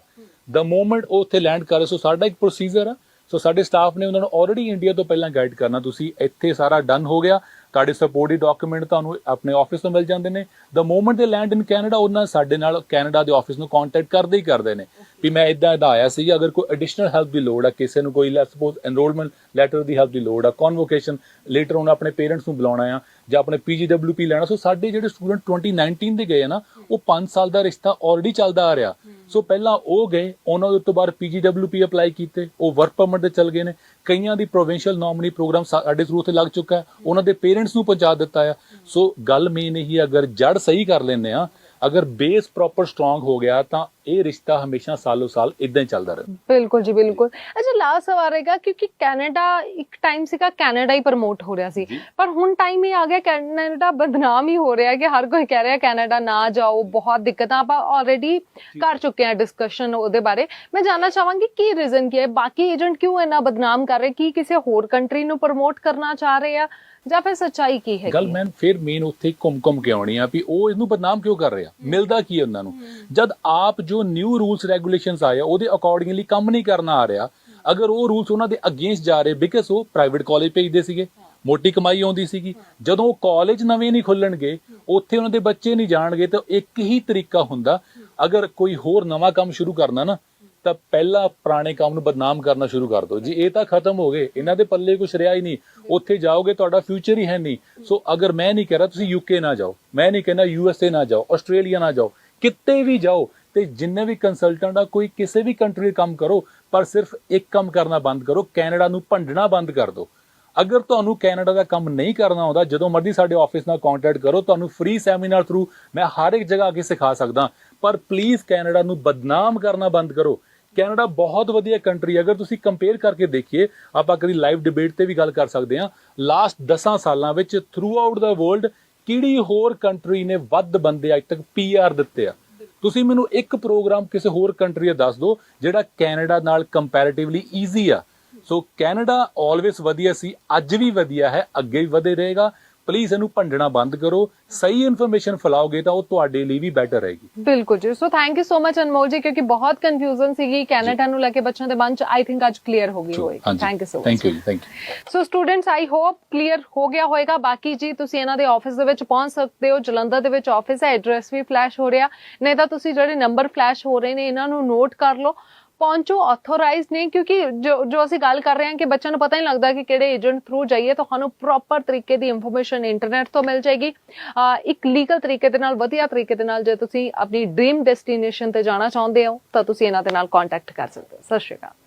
ਦਾ ਮੋਮੈਂਟ ਉਹ ਉੱਥੇ ਲੈਂਡ ਕਰੇ ਸੋ ਸਾਡਾ ਇੱਕ ਪ੍ਰੋਸੀਜਰ ਆ ਸੋ ਸਾਡੇ ਸਟਾਫ ਨੇ ਉਹਨਾਂ ਨੂੰ ਆਲਰੇਡੀ ਇੰਡੀਆ ਤੋਂ ਪਹਿਲਾਂ ਗਾਈਡ ਕਰਨਾ। ਤੁਸੀਂ ਇੱਥੇ ਸਾਰਾ ਡਨ ਹੋ ਗਿਆ। ਤੁਹਾਡੇ ਸਪੋਰਟਿਵ ਡਾਕੂਮੈਂਟ ਤੁਹਾਨੂੰ ਆਪਣੇ ਆਫਿਸ ਤੋਂ ਮਿਲ ਜਾਂਦੇ ਨੇ। The moment they land in Canada ਉਹਨਾਂ ਸਾਡੇ ਨਾਲ ਕੈਨੇਡਾ ਦੇ ਆਫਿਸ ਨੂੰ ਕੰਟੈਕਟ ਕਰਦੇ ਹੀ ਕਰਦੇ ਨੇ। ਵੀ ਮੈਂ ਇਦਾਂ ਇਦਾਂ ਆਇਆ ਸੀ, ਅਗਰ ਕੋਈ ਐਡੀਸ਼ਨਲ ਹੈਲਪ ਦੀ ਲੋੜ ਆ, ਕਿਸੇ ਨੂੰ ਕੋਈ ਲੈਟਸ ਸਪੋਜ਼ ਐਨਰੋਲਮੈਂਟ ਲੈਟਰ ਦੀ ਹੈਲਪ ਦੀ ਲੋੜ ਆ ਕਨਵੋਕੇਸ਼ਨ ਲੇਟਰ ਉਹਨਾਂ ਆਪਣੇ ਪੇਰੈਂਟਸ ਨੂੰ ਬੁਲਾਉਣਾ ਆ। ਜਾਂ ਆਪਣੇ ਪੀਜੀਡਬਲਯੂਪੀ ਲੈਣਾ ਸੋ ਸਾਡੇ ਜਿਹੜੇ ਸਟੂਡੈਂਟ 2019 ਦੇ ਗਏ ਨਾ ਉਹ 5 ਸਾਲ ਦਾ ਰਿਸ਼ਤਾ ਆਲਰੇਡੀ ਚੱਲਦਾ ਆ ਰਿਹਾ। ਸੋ ਪਹਿਲਾਂ ਉਹ ਗਏ ਉਹਨਾਂ ਦੇ ਤੋਂ ਬਾਅਦ ਪੀਜੀਡਬਲਯੂਪੀ ਅਪਲਾਈ ਕੀਤੇ ਉਹ ਵਰਕ ਪਰਮਿਟ ਤੇ ਚੱਲ ਗਏ ਨੇ। ਕਈਆਂ ਦੀ ਪ੍ਰੋਵਿੰਸ਼ੀਅਲ ਨੋਮਨੀ ਪ੍ਰੋਗਰਾਮ ਸਾਡੇ ਥਰੂ ਤੇ ਲੱਗ ਚੁੱਕਾ ਉਹਨਾਂ ਦੇ ਪੇਰੈਂਟਸ ਨੂੰ ਪਹੁੰਚਾ ਦਿੱਤਾ ਆ। ਸੋ ਗੱਲ ਮੇਨ ਇਹੀ ਹੈ, ਅਗਰ ਜੜ ਸਹੀ ਕਰ ਲੈਂਦੇ ਆ ਅਗਰ ਬੇਸ ਪ੍ਰੋਪਰ ਸਟਰੋਂਗ ਹੋ ਗਿਆ ਤਾਂ ਇਹ ਰਿਸ਼ਤਾ ਹਮੇਸ਼ਾ ਸਾਲੋ ਸਾਲ ਇਦਾਂ ਹੀ ਚੱਲਦਾ ਰਹੇ
ਬਿਲਕੁਲ ਜੀ ਬਿਲਕੁਲ। ਅੱਛਾ ਲਾਸਟ ਸਵਾਲ ਰਹੇਗਾ ਕਿਉਂਕਿ ਕੈਨੇਡਾ ਇੱਕ ਟਾਈਮ ਸੀਗਾ ਕੈਨੇਡਾ ਹੀ ਪ੍ਰਮੋਟ ਹੋ ਰਿਹਾ ਸੀ। ਪਰ ਹੁਣ ਟਾਈਮ ਇਹ ਆ ਗਿਆ ਕੈਨੇਡਾ ਬਦਨਾਮ ਹੀ ਹੋ ਰਿਹਾ ਕਿ ਹਰ ਕੋਈ ਕਹਿ ਰਿਹਾ ਕੈਨੇਡਾ ਨਾ ਜਾਓ ਬਹੁਤ ਦਿੱਕਤਾਂ ਆਪਾਂ ਆਲਰੇਡੀ ਕਰ ਚੁੱਕੇ ਹਾਂ ਡਿਸਕਸ਼ਨ ਉਹਦੇ ਬਾਰੇ। ਮੈਂ ਜਾਨਣਾ ਚਾਹਾਂਗੀ ਕੀ ਰੀਜ਼ਨ ਕੀ ਹੈ? ਬਾਕੀ ਏਜੰਟ ਕਿਉਂ ਇੰਨਾ ਬਦਨਾਮ ਕਰ ਰਹੇ? ਕੀ ਕਿਸੇ ਹੋਰ ਕੰਟਰੀ ਨੂੰ ਪ੍ਰਮੋਟ ਕਰਨਾ ਚਾਹ ਰਹੇ ਆ? ਜਾਂ ਫਿਰ ਸੱਚਾਈ ਕੀ ਹੈ
ਗੱਲ ਮੈਂ ਫਿਰ ਮੇਨ ਉੱਥੇ ਘੁੰਮ ਘੁੰਮ ਕੇ ਆਉਣੀ ਆ ਵੀ ਉਹ ਇਹਨੂੰ ਬਦਨਾਮ ਕਿਉਂ ਕਰ ਰਿਹਾ? ਮਿਲਦਾ ਕੀ ਉਹਨਾਂ ਨੂੰ? ਜਦ ਆਪ ਜੋ ਨਿਊ ਰੂਲਸ ਰੈਗੂਲੇਸ਼ਨਸ ਆਏ ਉਹਦੇ ਅਕੋਰਡਿੰਗਲੀ ਕੰਮ ਨਹੀਂ ਕਰਨਾ ਆ ਰਿਹਾ। ਅਗਰ ਉਹ ਰੂਲਸ ਉਹਨਾਂ ਦੇ ਅਗੇਂਸਟ ਜਾ ਰਹੇ ਬਿਕਾਜ਼ ਉਹ ਪ੍ਰਾਈਵੇਟ ਕਾਲਜ ਭੇਜਦੇ ਸੀਗੇ, ਮੋਟੀ ਕਮਾਈ ਆਉਂਦੀ ਸੀਗੀ। ਜਦੋਂ ਕਾਲਜ ਨਵੇਂ ਨਹੀਂ ਖੁੱਲਣਗੇ, ਉੱਥੇ ਉਹਨਾਂ ਦੇ ਬੱਚੇ ਨਹੀਂ ਜਾਣਗੇ, ਤਾਂ ਇੱਕ ਹੀ ਤਰੀਕਾ ਹੁੰਦਾ, ਅਗਰ ਕੋਈ ਹੋਰ ਨਵਾਂ ਕੰਮ ਸ਼ੁਰੂ ਕਰਨਾ ਨਾ, ਤਾਂ ਪਹਿਲਾਂ ਪੁਰਾਣੇ ਕੰਮ ਨੂੰ ਬਦਨਾਮ ਕਰਨਾ ਸ਼ੁਰੂ ਕਰ ਦਿਓ। ਜੀ, ਇਹ ਤਾਂ ਖਤਮ ਹੋ ਗਏ। ਇਹਨਾਂ ਦੇ ਪੱਲੇ ਕੁਝ ਰਿਹਾ ਹੀ ਨਹੀਂ। ਉੱਥੇ ਜਾਓਗੇ, ਤੁਹਾਡਾ ਫਿਊਚਰ ਹੀ ਹੈ ਨਹੀਂ। ਸੋ ਅਗਰ ਮੈਂ ਨਹੀਂ ਕਹਿ ਰਿਹਾ, ਤੁਸੀਂ ਯੂਕੇ ਨਾ ਜਾਓ। ਮੈਂ ਨਹੀਂ ਕਹਿੰਦਾ ਯੂਐਸਏ ਨਾ ਜਾਓ ਆਸਟ੍ਰੇਲੀਆ ਨਾ ਜਾਓ। ਕਿਤੇ ਵੀ ਜਾਓ ਤੇ ਜਿੰਨੇ ਵੀ ਕੰਸਲਟੈਂਟ ਆ, ਕੋਈ ਕਿਸੇ ਵੀ ਕੰਟਰੀ ਕੰਮ ਕਰੋ, ਪਰ ਸਿਰਫ ਇੱਕ ਕੰਮ ਕਰਨਾ ਬੰਦ ਕਰੋ, ਕੈਨੇਡਾ ਨੂੰ ਭੰਡਣਾ ਬੰਦ ਕਰ ਦਿਓ। ਅਗਰ ਤੁਹਾਨੂੰ ਕੈਨੇਡਾ ਦਾ ਕੰਮ ਨਹੀਂ ਕਰਨਾ ਆਉਂਦਾ, ਜਦੋਂ ਮਰਜ਼ੀ ਸਾਡੇ ਆਫਿਸ ਨਾਲ ਕੰਟੈਕਟ ਕਰੋ, ਤੁਹਾਨੂੰ ਫ੍ਰੀ ਸੈਮੀਨਾਰ ਥਰੂ ਮੈਂ ਹਰ ਇੱਕ ਜਗ੍ਹਾ ਆ ਕੇ ਸਿਖਾ ਸਕਦਾ। ਪਰ ਪਲੀਜ਼ ਕੈਨੇਡਾ ਨੂੰ ਬਦਨਾਮ ਕਰਨਾ ਬੰਦ ਕਰੋ। ਕੈਨੇਡਾ ਬਹੁਤ ਵਧੀਆ ਕੰਟਰੀ ਅਗਰ ਤੁਸੀਂ ਕੰਪੇਅਰ ਕਰਕੇ ਦੇਖੀਏ, ਆਪਾਂ ਕਦੀ ਲਾਈਵ ਡਿਬੇਟ ਤੇ ਵੀ ਗੱਲ ਕਰ ਸਕਦੇ ਹਾਂ। ਲਾਸਟ 10 ਸਾਲਾਂ ਵਿੱਚ ਥਰੂ ਆਊਟ ਦਾ ਵਰਲਡ ਕਿਹੜੀ ਹੋਰ ਕੰਟਰੀ ਨੇ ਵੱਧ ਬੰਦੇ ਅੱਜ ਤੱਕ ਪੀਆਰ ਦਿੱਤੇ ਆ? ਤੁਸੀਂ ਮੈਨੂੰ ਇੱਕ ਪ੍ਰੋਗਰਾਮ ਕਿਸੇ ਹੋਰ ਕੰਟਰੀ ਦਾ ਦੱਸ ਦਿਓ, ਜਿਹੜਾ ਕੈਨੇਡਾ ਨਾਲ ਕੰਪੈਰੀਟਿਵਲੀ ਈਜ਼ੀ ਆ। ਸੋ ਕੈਨੇਡਾ ਆਲਵੇਸ ਵਧੀਆ ਸੀ, ਅੱਜ ਵੀ ਵਧੀਆ ਹੈ, ਅੱਗੇ ਵੀ ਵਧੇ ਰਹੇਗਾ। ਪਲੀਜ਼ ਇਹਨੂੰ ਭੰਡਣਾ ਬੰਦ ਕਰੋ ਸਹੀ ਇਨਫੋਰਮੇਸ਼ਨ ਫੈਲਾਓਗੇ ਤਾਂ ਉਹ ਤੁਹਾਡੇ ਲਈ ਵੀ ਬੈਟਰ ਰਹੇਗੀ।
ਬਿਲਕੁਲ ਜੀ। So thank you so much Anmol ji ਕਿਉਂਕਿ ਬਹੁਤ ਕਨਫਿਊਜ਼ਨ ਸੀਗੀ ਕੈਨੇਡਾ ਨੂੰ ਲੈ ਕੇ ਬੱਚਿਆਂ ਦੇ ਮਨ ਚ ਆਈ ਥਿੰਕ ਅੱਜ ਕਲੀਅਰ ਹੋ ਗਈ ਹੋਏਗੀ। Thank you so
thank you thank you
so students I hope clear ਹੋ ਗਿਆ ਹੋਵੇਗਾ ਬਾਕੀ ਜੀ ਤੁਸੀਂ ਇਹਨਾਂ ਦੇ ਆਫਿਸ ਦੇ ਵਿੱਚ ਪਹੁੰਚ ਸਕਦੇ ਹੋ। ਜਲੰਧਰ ਦੇ ਵਿੱਚ ਆਫਿਸ ਹੈ ਐਡਰੈਸ ਵੀ ਫਲੈਸ਼ ਹੋ ਰਿਹਾ। ਨਹੀਂ ਤਾਂ ਤੁਸੀਂ ਜਿਹੜੇ ਨੰਬਰ ਫਲੈਸ਼ ਹੋ ਰਹੇ ਨੇ ਇਹਨਾਂ ਨੂੰ ਨੋਟ ਕਰ ਲਓ। ਪਹੁੰਚੋ ਆਥੋਰਾਈਜ਼ ਨੇ, ਕਿਉਂਕਿ ਜੋ ਜੋ ਅਸੀਂ ਗੱਲ ਕਰ ਰਹੇ ਹਾਂ ਕਿ ਬੱਚਿਆਂ ਨੂੰ ਪਤਾ ਨਹੀਂ ਲੱਗਦਾ ਕਿ ਕਿਹੜੇ ਏਜੰਟ ਥਰੂ ਜਾਈਏ ਤੁਹਾਨੂੰ ਪ੍ਰੋਪਰ ਤਰੀਕੇ ਦੀ ਇਨਫੋਰਮੇਸ਼ਨ ਇੰਟਰਨੈਟ ਤੋਂ ਮਿਲ ਜਾਏਗੀ। ਇੱਕ ਲੀਗਲ ਤਰੀਕੇ ਦੇ ਨਾਲ, ਵਧੀਆ ਤਰੀਕੇ ਦੇ ਨਾਲ ਜੇ ਤੁਸੀਂ ਆਪਣੀ ਡ੍ਰੀਮ ਡੈਸਟੀਨੇਸ਼ਨ ਤੇ ਜਾਣਾ ਚਾਹੁੰਦੇ ਹੋ, ਤਾਂ ਤੁਸੀਂ ਇਹਨਾਂ ਦੇ ਨਾਲ ਕੰਟੈਕਟ ਕਰ ਸਕਦੇ ਹੋ। ਸਤਿ ਸ਼੍ਰੀ ਅਕਾਲ।